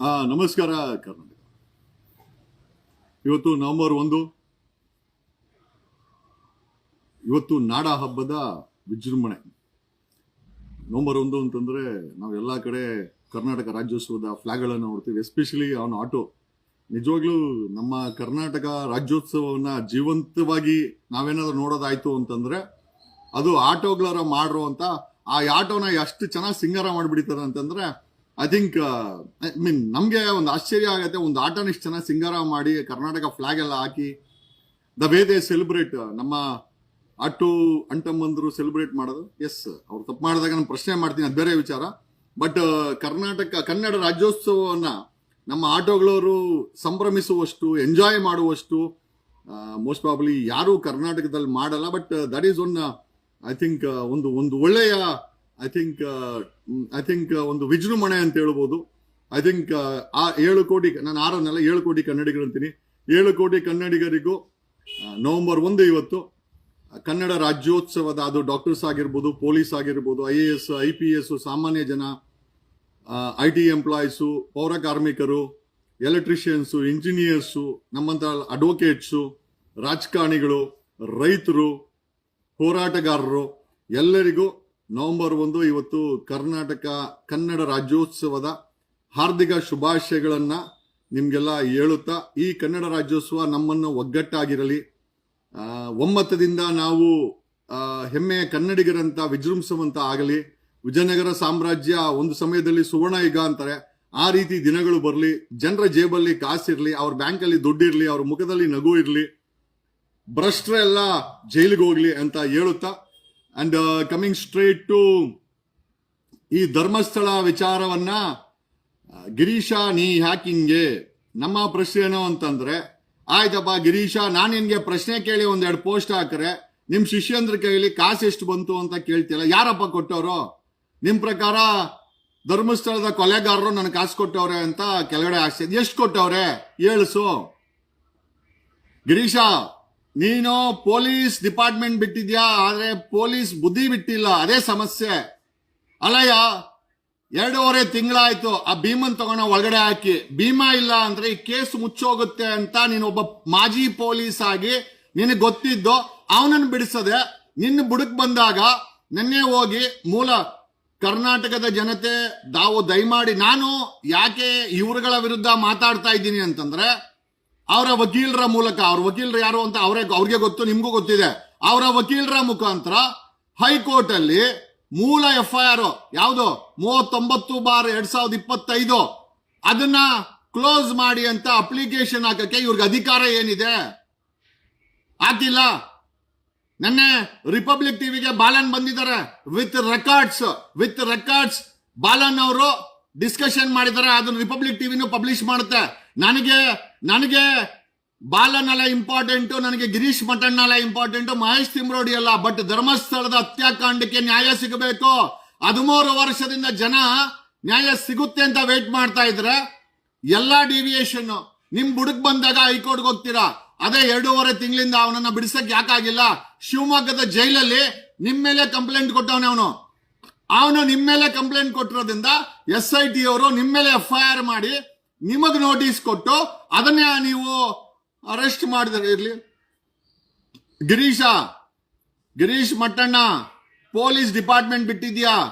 ನಮಸ್ಕಾರ, ಕರ್ನಾಟಕ. ಇವತ್ತು ನವೆಂಬರ್ ಒಂದು. ಇವತ್ತು ನಾಡ ಹಬ್ಬದ ವಿಜೃಂಭಣೆ. ನವಂಬರ್ ಒಂದು ಅಂತಂದ್ರೆ ನಾವು ಎಲ್ಲ ಕಡೆ ಕರ್ನಾಟಕ ರಾಜ್ಯೋತ್ಸವದ ಫ್ಲಾಗ್ಗಳನ್ನು ನೋಡ್ತೀವಿ. ಎಸ್ಪೆಷಲಿ ಅವನ ಆಟೋ ನಿಜವಾಗ್ಲೂ ನಮ್ಮ ಕರ್ನಾಟಕ ರಾಜ್ಯೋತ್ಸವವನ್ನ ಜೀವಂತವಾಗಿ ನಾವೇನಾದ್ರೂ ನೋಡೋದಾಯ್ತು ಅಂತಂದ್ರೆ, ಅದು ಆಟೋಗಳರ ಮಾಡ್ರೋ ಅಂತ, ಆ ಆಟೋನ ಎಷ್ಟು ಚೆನ್ನಾಗಿ ಸಿಂಗಾರ ಮಾಡಿಬಿಡ್ತಾರೆ ಅಂತಂದ್ರೆ ಐ ಥಿಂಕ್ ಐ ಮೀನ್ ನಮಗೆ ಒಂದು ಆಶ್ಚರ್ಯ ಆಗುತ್ತೆ. ಒಂದು ಆಟನ ಇಷ್ಟು ಚೆನ್ನಾಗಿ ಸಿಂಗಾರ ಮಾಡಿ ಕರ್ನಾಟಕ ಫ್ಲಾಗ್ ಎಲ್ಲ ಹಾಕಿ ದ ವೇ ದೇ ಸೆಲೆಬ್ರೇಟ್ ನಮ್ಮ ಅಟ್ಟು ಅಂಟಮ್ಮಂದರು ಸೆಲೆಬ್ರೇಟ್ ಮಾಡೋದು. ಎಸ್ ಅವ್ರು ತಪ್ಪು ಮಾಡಿದಾಗ ನಾನು ಪ್ರಶ್ನೆ ಮಾಡ್ತೀನಿ, ಅದು ಬೇರೆ ವಿಚಾರ. ಬಟ್ ಕರ್ನಾಟಕ, ಕನ್ನಡ ರಾಜ್ಯೋತ್ಸವವನ್ನು ನಮ್ಮ ಆಟೋಗಳವರು ಸಂಭ್ರಮಿಸುವಷ್ಟು ಎಂಜಾಯ್ ಮಾಡುವಷ್ಟು ಮೋಸ್ಟ್ ಪ್ರಾಬ್ಲಿ ಯಾರೂ ಕರ್ನಾಟಕದಲ್ಲಿ ಮಾಡಲ್ಲ. But that is one I think ಒಂದು ಒಂದು ಒಳ್ಳೆಯ ಐ ಥಿಂಕ್ ಐ ಥಿಂಕ್ ಒಂದು ವಿಜೃಂಭಣೆ ಅಂತ ಹೇಳ್ಬೋದು. ಐ ಥಿಂಕ್ ಆ ಏಳು ಕೋಟಿ, ನಾನು ಆರನ್ನೆಲ್ಲ ಏಳು ಕೋಟಿ ಕನ್ನಡಿಗರು ಅಂತೀನಿ. ಏಳು ಕೋಟಿ ಕನ್ನಡಿಗರಿಗೂ ನವೆಂಬರ್ ಒಂದು ಇವತ್ತು ಕನ್ನಡ ರಾಜ್ಯೋತ್ಸವದ ಅದು ಡಾಕ್ಟರ್ಸ್ ಆಗಿರ್ಬೋದು, ಪೊಲೀಸ್ ಆಗಿರ್ಬೋದು I A S I P S ಸಾಮಾನ್ಯ ಜನ ಐ ಟಿ ಎಂಪ್ಲಾಯೀಸು ಪೌರ ಕಾರ್ಮಿಕರು ಎಲೆಕ್ಟ್ರಿಷಿಯನ್ಸು ಇಂಜಿನಿಯರ್ಸು ನಮ್ಮಂತ ಅಡ್ವೊಕೇಟ್ಸು ರಾಜಕಾರಣಿಗಳು, ರೈತರು, ಹೋರಾಟಗಾರರು, ಎಲ್ಲರಿಗೂ ನವೆಂಬರ್ ಒಂದು ಇವತ್ತು ಕರ್ನಾಟಕ ಕನ್ನಡ ರಾಜ್ಯೋತ್ಸವದ ಹಾರ್ದಿಕ ಶುಭಾಶಯಗಳನ್ನು ನಿಮಗೆಲ್ಲ ಹೇಳುತ್ತಾ, ಈ ಕನ್ನಡ ರಾಜ್ಯೋತ್ಸವ ನಮ್ಮನ್ನು ಒಗ್ಗಟ್ಟಾಗಿರಲಿ. ಒಮ್ಮತದಿಂದ ನಾವು ಹೆಮ್ಮೆಯ ಕನ್ನಡಿಗರಂತ ವಿಜೃಂಭಿಸುವಂತ ಆಗಲಿ, ವಿಜಯನಗರ ಸಾಮ್ರಾಜ್ಯ ಒಂದು ಸಮಯದಲ್ಲಿ ಸುವರ್ಣ ಯುಗ ಅಂತಾರೆ, ಆ ರೀತಿ ದಿನಗಳು ಬರಲಿ, ಜನರ ಜೇಬಲ್ಲಿ ಕಾಸಿರ್ಲಿ, ಅವ್ರ ಬ್ಯಾಂಕಲ್ಲಿ ದುಡ್ಡಿರ್ಲಿ, ಅವ್ರ ಮುಖದಲ್ಲಿ ನಗು ಇರಲಿ, ಭ್ರಷ್ಟರೆಲ್ಲ ಜೈಲಿಗೆ ಹೋಗ್ಲಿ ಅಂತ ಹೇಳುತ್ತಾ ಅಂಡ್ ಕಮಿಂಗ್ ಸ್ಟ್ರೇಟ್ ಟು ಈ ಧರ್ಮಸ್ಥಳ ವಿಚಾರವನ್ನ ಗಿರೀಶ ನೀ ಹ್ಯಾಕಿಂಗೆ ನಮ್ಮ ಪ್ರಶ್ನೆ ಏನು ಅಂತಂದ್ರೆ, ಆಯ್ತಪ್ಪ ಗಿರೀಶ, ನಾನು ನಿನ್ಗೆ ಪ್ರಶ್ನೆ ಕೇಳಿ ಒಂದೆರಡು ಪೋಸ್ಟ್ ಹಾಕ್ರೆ, ನಿಮ್ ಶಿಷ್ಯಂದ್ರ ಕೈಲಿ ಕಾಸು ಎಷ್ಟು ಬಂತು ಅಂತ ಕೇಳ್ತಿಲ್ಲ ಯಾರಪ್ಪ ಕೊಟ್ಟವರು? ನಿಮ್ ಪ್ರಕಾರ ಧರ್ಮಸ್ಥಳದ ಕೊಲೆಗಾರರು ನನಗೆ ಕಾಸು ಕೊಟ್ಟವ್ರೆ ಅಂತ ಕೆಳಗಡೆ ಹಾಕ್ಸಿದ್, ಎಷ್ಟು ಕೊಟ್ಟವ್ರೆ? ಹೇಳಸು ಗಿರೀಶ ನೀನು ಪೊಲೀಸ್ ಡಿಪಾರ್ಟ್ಮೆಂಟ್ ಬಿಟ್ಟಿದ್ಯಾ? ಆದರೆ ಪೊಲೀಸ್ ಬುದ್ಧಿ ಬಿಟ್ಟಿಲ್ಲ. ಅದೇ ಸಮಸ್ಯೆ. ಅಲ್ಲಯ್ಯ ಎರಡೂವರೆ ತಿಂಗಳಾಯ್ತು. ಆ ಭೀಮನ್ ತಗೊಂಡ ಒಳಗಡೆ ಹಾಕಿ. ಭೀಮಾ ಇಲ್ಲ ಅಂದ್ರೆ ಈ ಕೇಸ್ ಮುಚ್ಚೋಗುತ್ತೆ ಅಂತ ನೀನು ಒಬ್ಬ ಮಾಜಿ ಪೊಲೀಸ್ ಆಗಿ ನಿನಗೆ ಗೊತ್ತಿದ್ದು, ಅವನನ್ನು ಬಿಡಿಸದೆ ನಿನ್ನ ಬುಡಕ್ ಬಂದಾಗ ನಿನ್ನೆ ಹೋಗಿ ಮೂಲ ಕರ್ನಾಟಕದ ಜನತೆ ತಾವು ದಯಮಾಡಿ ನಾನು ಯಾಕೆ ಇವರುಗಳ ವಿರುದ್ಧ ಮಾತಾಡ್ತಾ ಇದ್ದೀನಿ ಅಂತಂದ್ರೆ ಅವರ ವಕೀಲರ ಮೂಲಕ, ಅವ್ರ ವಕೀಲರು ಯಾರು ಅಂತ ಅವರೇ, ಅವ್ರಿಗೆ ಗೊತ್ತು, ನಿಮಗೂ ಗೊತ್ತಿದೆ. ಅವರ ವಕೀಲರ ಮುಖಾಂತರ ಹೈಕೋರ್ಟ್ ಅಲ್ಲಿ ಮೂಲ ಎಫ್ ಐ ಆರ್ ಯಾವುದು? ಮೂವತ್ತೊಂಬತ್ತು ಬಾರ್ ಎರಡ್ ಸಾವಿರದ ಇಪ್ಪತ್ತೈದು. ಅದನ್ನ ಕ್ಲೋಸ್ ಮಾಡಿ ಅಂತ ಅಪ್ಲಿಕೇಶನ್ ಹಾಕಕ್ಕೆ ಇವ್ರಿಗೆ ಅಧಿಕಾರ ಏನಿದೆ? ಹಾಕಿಲ್ಲ. ನೆನ್ನೆ ರಿಪಬ್ಲಿಕ್ ಟಿವಿಗೆ ಬಾಲನ್ ಬಂದಿದ್ದಾರೆ. With records with records. Balan ಅವರು ಡಿಸ್ಕಷನ್ ಮಾಡಿದ್ದಾರೆ. ಅದನ್ನ ರಿಪಬ್ಲಿಕ್ ಟಿವಿನೂ ಪಬ್ಲಿಷ್ ಮಾಡುತ್ತೆ. ನನಗೆ ನನಗೆ ಬಾಲನಲ್ಲ ಇಂಪಾರ್ಟೆಂಟ್ ನನಗೆ ಗಿರೀಶ್ ಮಠಣ್ಣಲ್ಲ ಇಂಪಾರ್ಟೆಂಟ್ ಮಹೇಶ್ ತಿಮ್ರೋಡಿ ಅಲ್ಲ ಬಟ್ ಧರ್ಮಸ್ಥಳದ ಹತ್ಯಾಕಾಂಡಕ್ಕೆ ನ್ಯಾಯ ಸಿಗಬೇಕು. ಹದಿಮೂರು ವರ್ಷದಿಂದ ಜನ ನ್ಯಾಯ ಸಿಗುತ್ತೆ ಅಂತ ವೇಟ್ ಮಾಡ್ತಾ ಇದ್ರೆ, ಎಲ್ಲ ಡಿವಿಯೇಷನ್ ನಿಮ್ ಬುಡಕ್ ಬಂದಾಗ ಹೈಕೋರ್ಟ್ಗೆ ಹೋಗ್ತೀರಾ? ಅದೇ ಎರಡೂವರೆ ತಿಂಗಳಿಂದ ಅವನನ್ನ ಬಿಡಿಸಕ್ ಯಾಕಾಗಿಲ್ಲ ಶಿವಮೊಗ್ಗದ ಜೈಲಲ್ಲಿ ನಿಮ್ ಮೇಲೆ ಕಂಪ್ಲೇಂಟ್ ಕೊಟ್ಟವನೇ ಅವನು. ಅವನು ನಿಮ್ಮ ಮೇಲೆ ಕಂಪ್ಲೇಂಟ್ ಕೊಟ್ಟಿರೋದ್ರಿಂದ ಎಸ್ ಐ ಟಿ ಅವರು ನಿಮ್ಮ ಮೇಲೆ ಎಫ್ ಐ ಆರ್ ಮಾಡಿ ನಿಮಗ್ ನೋಟಿಸ್ ಕೊಟ್ಟು ಅದನ್ನೇ ನೀವು ಅರೆಸ್ಟ್ ಮಾಡಿದರೆ ಇರಲಿ. ಗಿರೀಶ, ಗಿರೀಶ್ ಮಟ್ಟಣ್ಣ, ಪೊಲೀಸ್ ಡಿಪಾರ್ಟ್ಮೆಂಟ್ ಬಿಟ್ಟಿದ್ಯಾ?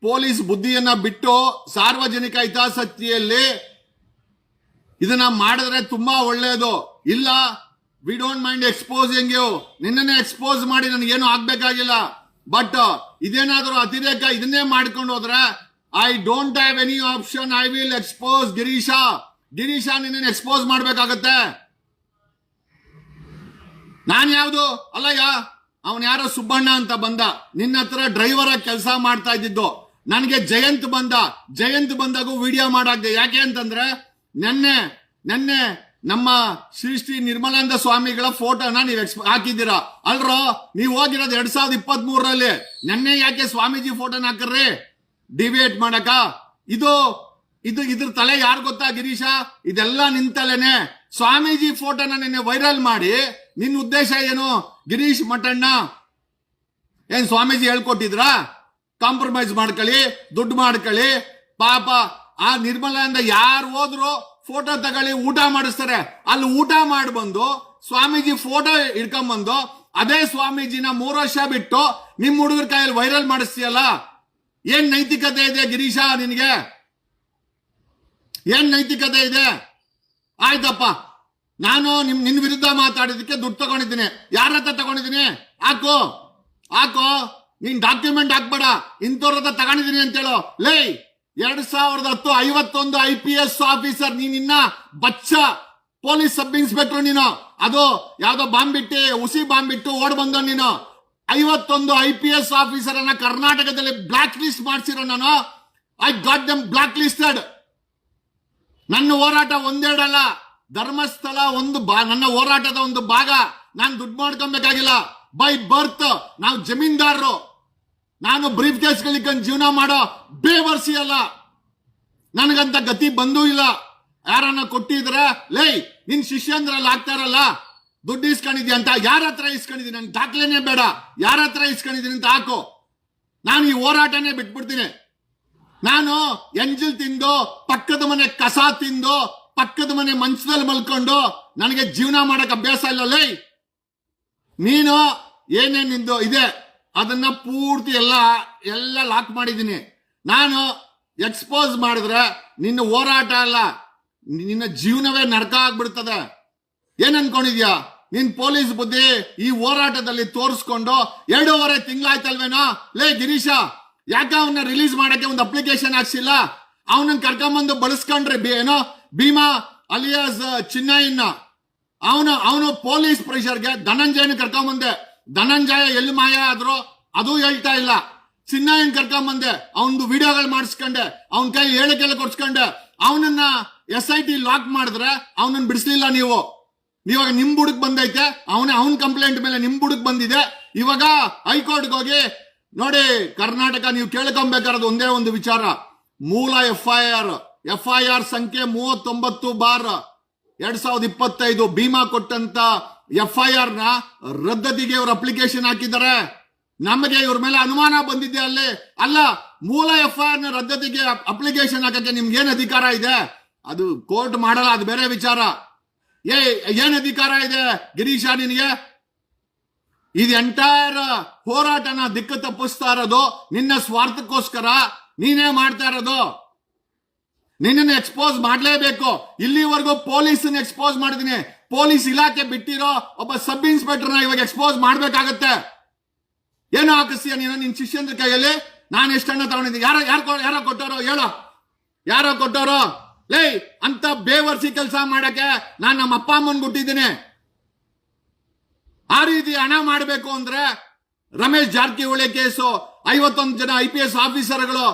ಪೊಲೀಸ್ ಬುದ್ಧಿಯನ್ನ ಬಿಟ್ಟು ಸಾರ್ವಜನಿಕ ಹಿತಾಸಕ್ತಿಯಲ್ಲಿ ಇದನ್ನ ಮಾಡಿದ್ರೆ ತುಂಬಾ ಒಳ್ಳೆಯದು ಇಲ್ಲ we don't mind exposing you ನಿನ್ನನ್ನೇ ಎಕ್ಸ್ಪೋಸ್ ಮಾಡಿ ನನಗೇನು ಆಗ್ಬೇಕಾಗಿಲ್ಲ. ಬಟ್ ಇದೇನಾದರೂ ಅತಿರೇಕ ಇದನ್ನೇ ಮಾಡ್ಕೊಂಡು ಹೋದ್ರೆ I don't have any option I will expose Girisha Girisha ನಿನ್ನ ಎಕ್ಸ್ಪೋಸ್ ಮಾಡ್ಬೇಕಾಗತ್ತೆ. ನಾನು ಯಾವುದು? ಅಲ್ಲಯ್ಯ, ಅವನ್ ಯಾರೋ ಸುಬ್ಬಣ್ಣ ಅಂತ ಬಂದ. ನಿನ್ನ ಹತ್ರ ಡ್ರೈವರ್ ಆಗಿ ಕೆಲಸ ಮಾಡ್ತಾ ಇದ್ದಿದ್ದು. ನನಗೆ ಜಯಂತ್ ಬಂದ. ಜಯಂತ್ ಬಂದಾಗೂ ವಿಡಿಯೋ ಮಾಡಾಕ್ದೆ. ಯಾಕೆ ಅಂತಂದ್ರೆ, ನೆನ್ನೆ ನೆನ್ನೆ ನಮ್ಮ ಶ್ರೀ ಶ್ರೀ ನಿರ್ಮಲಾನಂದ ಸ್ವಾಮಿಗಳ ಫೋಟೋನ ನೀವು ಎಕ್ಸ್ ಹಾಕಿದ್ದೀರಾ. ಅಲ್ರೋ, ನೀವು ಹೋಗಿರೋದು ಎರಡ್ ಸಾವಿರದ ಇಪ್ಪತ್ತ್ ಮೂರರಲ್ಲಿ ನೆನ್ನೆ ಯಾಕೆ ಸ್ವಾಮೀಜಿ ಫೋಟೋನ ಹಾಕರ್ರಿ? ಡಿಬೇಟ್ ಮಾಡಕ? ಇದು ಇದು ಇದ್ರ ತಲೆ ಯಾರು ಗೊತ್ತಾ ಗಿರೀಶ? ಇದೆಲ್ಲ ನಿಂತಲೇನೆ ಸ್ವಾಮೀಜಿ ಫೋಟೋನ ನಿನ್ನೆ ವೈರಲ್ ಮಾಡಿ. ನಿನ್ನ ಉದ್ದೇಶ ಏನು? ಗಿರೀಶ್ ಮಟಣ್ಣ ಏನ್ ಸ್ವಾಮೀಜಿ ಹೇಳ್ಕೊಟ್ಟಿದ್ರ? ಕಾಂಪ್ರಮೈಸ್ ಮಾಡ್ಕೊಳ್ಳಿ, ದುಡ್ಡು ಮಾಡ್ಕೊಳ್ಳಿ. ಪಾಪ, ಆ ನಿರ್ಮಲಾನಂದ ಯಾರು ಹೋದ್ರು ಫೋಟೋ ತಗೊಳ್ಳಿ, ಊಟ ಮಾಡಿಸ್ತಾರೆ. ಅಲ್ಲಿ ಊಟ ಮಾಡಿ ಬಂದು ಸ್ವಾಮೀಜಿ ಫೋಟೋ ಇಟ್ಕೊಂಡ್ಬಂದು ಅದೇ ಸ್ವಾಮೀಜಿನ ಮೂರು ವರ್ಷ ಬಿಟ್ಟು ನಿಮ್ ಹುಡುಗರ ಕೈಯಲ್ಲಿ ವೈರಲ್ ಮಾಡಿಸ್ತೀಯಲ್ಲ? ಏನ್ ನೈತಿಕತೆ ಇದೆ ಗಿರೀಶ ನಿನಗೆ? ಏನ್ ನೈತಿಕತೆ ಇದೆ? ಆಯ್ತಪ್ಪ. ನಾನು ನಿಮ್ ನಿನ್ ವಿರುದ್ಧ ಮಾತಾಡಿದಕ್ಕೆ ದುಡ್ಡು ತಗೊಂಡಿದ್ದೀನಿ. ಯಾರ ಹತ್ರ ತಗೊಂಡಿದ್ದೀನಿ? ಹಾಕು. ಹಾಕು. ನೀನ್ ಡಾಕ್ಯುಮೆಂಟ್ ಹಾಕ್ಬೇಡ. ಇಂಥವ್ರ ಹತ್ರ ತಗೊಂಡಿದ್ದೀನಿ ಅಂತೇಳು. ಲೇ, ಎರಡ್ ಸಾವಿರದ ಹತ್ತು ಐವತ್ತೊಂದು ಐ ಪಿ ಎಸ್ ಆಫೀಸರ್ ನೀನ್ ಇನ್ನ ಬಚ್ಚ ಪೊಲೀಸ್ ಸಬ್ ಇನ್ಸ್ಪೆಕ್ಟರ್ ನೀನು. ಅದು ಯಾವ್ದೋ ಬಾಂಬ್ ಬಿಟ್ಟು ಉಸಿ ಬಾಂಬ್ ಬಿಟ್ಟು ಓಡ್ ಬಂದ ನೀನು. ಐವತ್ತೊಂದು ಐ ಪಿ ಎಸ್ ಆಫೀಸರ್ ಅನ್ನ ಕರ್ನಾಟಕದಲ್ಲಿ ಬ್ಲಾಕ್ ಲಿಸ್ಟ್ ಮಾಡ್ಸಿರೋ ನಾನು I got them black listed ನನ್ನ ಹೋರಾಟ ಒಂದೆರಡಲ್ಲ, ಧರ್ಮಸ್ಥಳ ಒಂದು ನನ್ನ ಹೋರಾಟದ ಒಂದು ಭಾಗ. ನಾನು ದುಡ್ಡು ಮಾಡ್ಕೊಬೇಕಾಗಿಲ್ಲ. ಬೈ ಬರ್ತ್ ನಾವು ಜಮೀನ್ದಾರರು. ನಾನು ಬ್ರೀಫ್ ಕೇಸ್ಗಳಿಗೆ ಜೀವನ ಮಾಡೋ ಬೇವರ್ಸಿ ಅಲ್ಲ. ನನಗಂತ ಗತಿ ಬಂದೂ ಇಲ್ಲ. ಯಾರನ್ನ ಕೊಟ್ಟಿದ್ರೆ, ಲೇ, ನಿನ್ ಶಿಷ್ಯಂದ್ರಲ್ಲಿ ಆಗ್ತಾರಲ್ಲ ದುಡ್ಡು ಇಸ್ಕೊಂಡಿದ್ಯಾ ಅಂತ? ಯಾರ ಹತ್ರ ಇಸ್ಕೊಂಡಿದ್ದೀನಿ? ನನ್ಗೆ ದಾಖಲೆನೇ ಬೇಡ. ಯಾರ ಹತ್ರ ಇಸ್ಕೊಂಡಿದ್ದೀನಿ ಅಂತ ಹಾಕು. ನಾನು ಈ ಹೋರಾಟನೇ ಬಿಟ್ಬಿಡ್ತೀನಿ. ನಾನು ಎಂಜಲ್ ತಿಂದು, ಪಕ್ಕದ ಮನೆ ಕಸ ತಿಂದು, ಪಕ್ಕದ ಮನೆ ಮಂಚದಲ್ಲಿ ಮಲ್ಕೊಂಡು ನನಗೆ ಜೀವನ ಮಾಡಕ್ ಅಭ್ಯಾಸ ಇಲ್ಲ. ಲೇ! ನೀನು ಏನೇನ್ ನಿಂದು ಇದೆ, ಅದನ್ನ ಪೂರ್ತಿ ಎಲ್ಲ ಎಲ್ಲ ಲಾಕ್ ಮಾಡಿದ್ದೀನಿ. ನಾನು ಎಕ್ಸ್ಪೋಸ್ ಮಾಡಿದ್ರೆ ನಿನ್ನ ಹೋರಾಟ ಅಲ್ಲ, ನಿನ್ನ ಜೀವನವೇ ನರಕ ಆಗ್ಬಿಡ್ತದೆ. ಏನ್ ಅನ್ಕೊಂಡಿದ್ಯಾ? ನಿನ್ ಪೊಲೀಸ್ ಬುದ್ಧಿ ಈ ಹೋರಾಟದಲ್ಲಿ ತೋರಿಸ್ಕೊಂಡು ಎರಡೂವರೆ ತಿಂಗಳಾಯ್ತಲ್ವೇನೋ? ಲೇ, ಗಿರೀಶ, ಯಾಕೆ ಅವನ್ನ ರಿಲೀಸ್ ಮಾಡಕ್ಕೆ ಒಂದು ಅಪ್ಲಿಕೇಶನ್ ಹಾಕ್ಸಿಲ್ಲ? ಅವನನ್ನ ಕರ್ಕೊಂಬಂದು ಬಳಸ್ಕೊಂಡ್ರೆ ಏನೋ, ಭೀಮಾ ಅಲಿಯಾಸ್ ಚಿನ್ನಯ್ಯನ ಅವನು ಅವನು ಪೊಲೀಸ್ ಪ್ರೆಷರ್ಗೆ ಧನಂಜಯನ ಕರ್ಕೊಂಬಂದೆ. ಧನಂಜಯ ಎಲ್ಲಿ ಮಾಯ ಆದ್ರು ಅದು ಹೇಳ್ತಾ ಇಲ್ಲ. ಚಿನ್ನಯ್ಯನ್ ಕರ್ಕೊಂಬಂದೆ. ಅವನದು ವಿಡಿಯೋಗಳು ಮಾಡಿಸ್ಕೊಂಡೆ. ಅವನ ಕೈ ಹೇಳಿಕೆಲ್ಲ ಕೊಡ್ಸ್ಕೊಂಡೆ. ಅವನನ್ನ ಎಸ್ ಐ ಟಿ ಲಾಕ್ ಮಾಡಿದ್ರೆ ಅವನನ್ನ ಬಿಡಿಸ್ಲಿಲ್ಲ ನೀವು. ಇವಾಗ ನಿಮ್ ಬುಡಕ್ ಬಂದೈತೆ? ಅವನೇ ಅವನ್ ಕಂಪ್ಲೇಂಟ್ ಮೇಲೆ ನಿಮ್ ಬುಡಕ್ ಬಂದಿದೆ. ಇವಾಗ ಹೈಕೋರ್ಟ್ಗೆ ಹೋಗಿ ನೋಡಿ, ಕರ್ನಾಟಕ ನೀವು ಕೇಳ್ಕೊಬೇಕಾರದು ಒಂದೇ ಒಂದು ವಿಚಾರ. ಮೂಲ F I R F I R ಸಂಖ್ಯೆ ಮೂವತ್ತೊಂಬತ್ತು ಬಾರ್. ಎರಡ್ ಸಾವಿರದ ಇಪ್ಪತ್ತೈದು ಭೀಮಾ ಕೊಟ್ಟಂತ ಎಫ್ ಐ ಆರ್ನ ರದ್ದತಿಗೆ ಇವರು ಅಪ್ಲಿಕೇಶನ್ ಹಾಕಿದ್ದಾರೆ. ನಮಗೆ ಇವ್ರ ಮೇಲೆ ಅನುಮಾನ ಬಂದಿದೆ ಅಲ್ಲಿ. ಅಲ್ಲ, ಮೂಲ ಎಫ್ ಐ ಆರ್ನ ರದ್ದತಿಗೆ ಅಪ್ಲಿಕೇಶನ್ ಹಾಕಕ್ಕೆ ನಿಮ್ಗೆ ಏನ್ ಅಧಿಕಾರ ಇದೆ? ಅದು ಕೋರ್ಟ್ ಮಾಡಲ್ಲ, ಅದು ಬೇರೆ ವಿಚಾರ. ಏ, ಏನ್ ಅಧಿಕಾರ ಇದೆ? ಗಿರೀಶ, ನಿನಗೆ? ಇದು ಎಂಟೈರ್ ಹೋರಾಟನ ದಿಕ್ಕು ತಪ್ಪಿಸ್ತಾ ಇರೋದು ನಿನ್ನ ಸ್ವಾರ್ಥಕ್ಕೋಸ್ಕರ. ನೀನೇ ಮಾಡ್ತಾ ಇರೋದು. ನಿನ್ನನ್ನು ಎಕ್ಸ್ಪೋಸ್ ಮಾಡಲೇಬೇಕು. ಇಲ್ಲಿವರೆಗೂ ಪೊಲೀಸ್ ಎಕ್ಸ್ಪೋಸ್ ಮಾಡಿದೀನಿ. ಪೊಲೀಸ್ ಇಲಾಖೆ ಬಿಟ್ಟಿರೋ ಒಬ್ಬ ಸಬ್ ಇನ್ಸ್ಪೆಕ್ಟರ್ನ ಇವಾಗ ಎಕ್ಸ್ಪೋಸ್ ಮಾಡ್ಬೇಕಾಗತ್ತೆ. ಏನು ಹಾಕಿಸ್ತೀಯ ನೀನು? ನಿನ್ ಶಿಷ್ಯಂದ್ರ ಕೈಯಲ್ಲಿ? ನಾನು ಎಷ್ಟನ್ನ ತಗೊಂಡಿದ್ದೀನಿ? ಯಾರ ಯಾರು ಯಾರೋ ಕೊಟ್ಟವರು? ಹೇಳೋ. ಯಾರೋ ಕೊಟ್ಟೋರು ಲೇ, ಅಂತ ಬೇವರ್ಸಿ ಕೆಲಸ ಮಾಡಕ್ಕೆ ನಾನು ನಮ್ಮ ಅಪ್ಪ ಅಮ್ಮನ್ ಬಿಟ್ಟಿದ್ದೀನಿ. ಆ ರೀತಿ ಹಣ ಮಾಡಬೇಕು ಅಂದ್ರೆ ರಮೇಶ್ ಜಾರಕಿಹೊಳಿ ಕೇಸು, ಐವತ್ತೊಂದು ಜನ ಐ ಪಿ ಎಸ್ ಆಫೀಸರ್ಗಳು.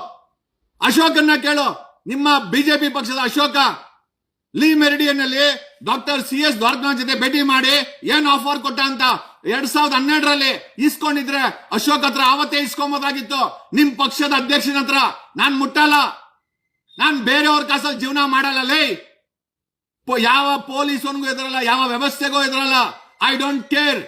ಅಶೋಕನ್ನ ಕೇಳು, ನಿಮ್ಮ ಬಿಜೆಪಿ ಪಕ್ಷದ ಅಶೋಕ. ಲೀ ಮೆರಿಡಿಯನ್ನಲ್ಲಿ ಡಾಕ್ಟರ್ ಸಿ ಎಸ್ ದ್ವಾರಕನಾಥ್ ಜೊತೆ ಭೇಟಿ ಮಾಡಿ ಏನ್ ಆಫರ್ ಕೊಟ್ಟ ಅಂತ ಎರಡ್ ಸಾವಿರದ ಹನ್ನೆರಡರಲ್ಲಿ ಇಸ್ಕೊಂಡಿದ್ರೆ ಅಶೋಕ್ ಹತ್ರ ಆವತ್ತೇ ಇಸ್ಕೊಂಬೋದಾಗಿತ್ತು ನಿಮ್ ಪಕ್ಷದ ಅಧ್ಯಕ್ಷನ ಹತ್ರ ನಾನ್ ಮುಟ್ಟಲ್ಲ. ನಾನ್ ಬೇರೆಯವ್ರ ಕಾಸಲ್ಲಿ ಜೀವನ ಮಾಡಲ್ಲ ಲೇ ಯಾವ ಪೊಲೀಸನ್ಗೂ ಎದುರಲ್ಲ ಯಾವ ವ್ಯವಸ್ಥೆಗೂ ಎದುರಲ್ಲ ಐ ಡೋಂಟ್ ಕೇರ್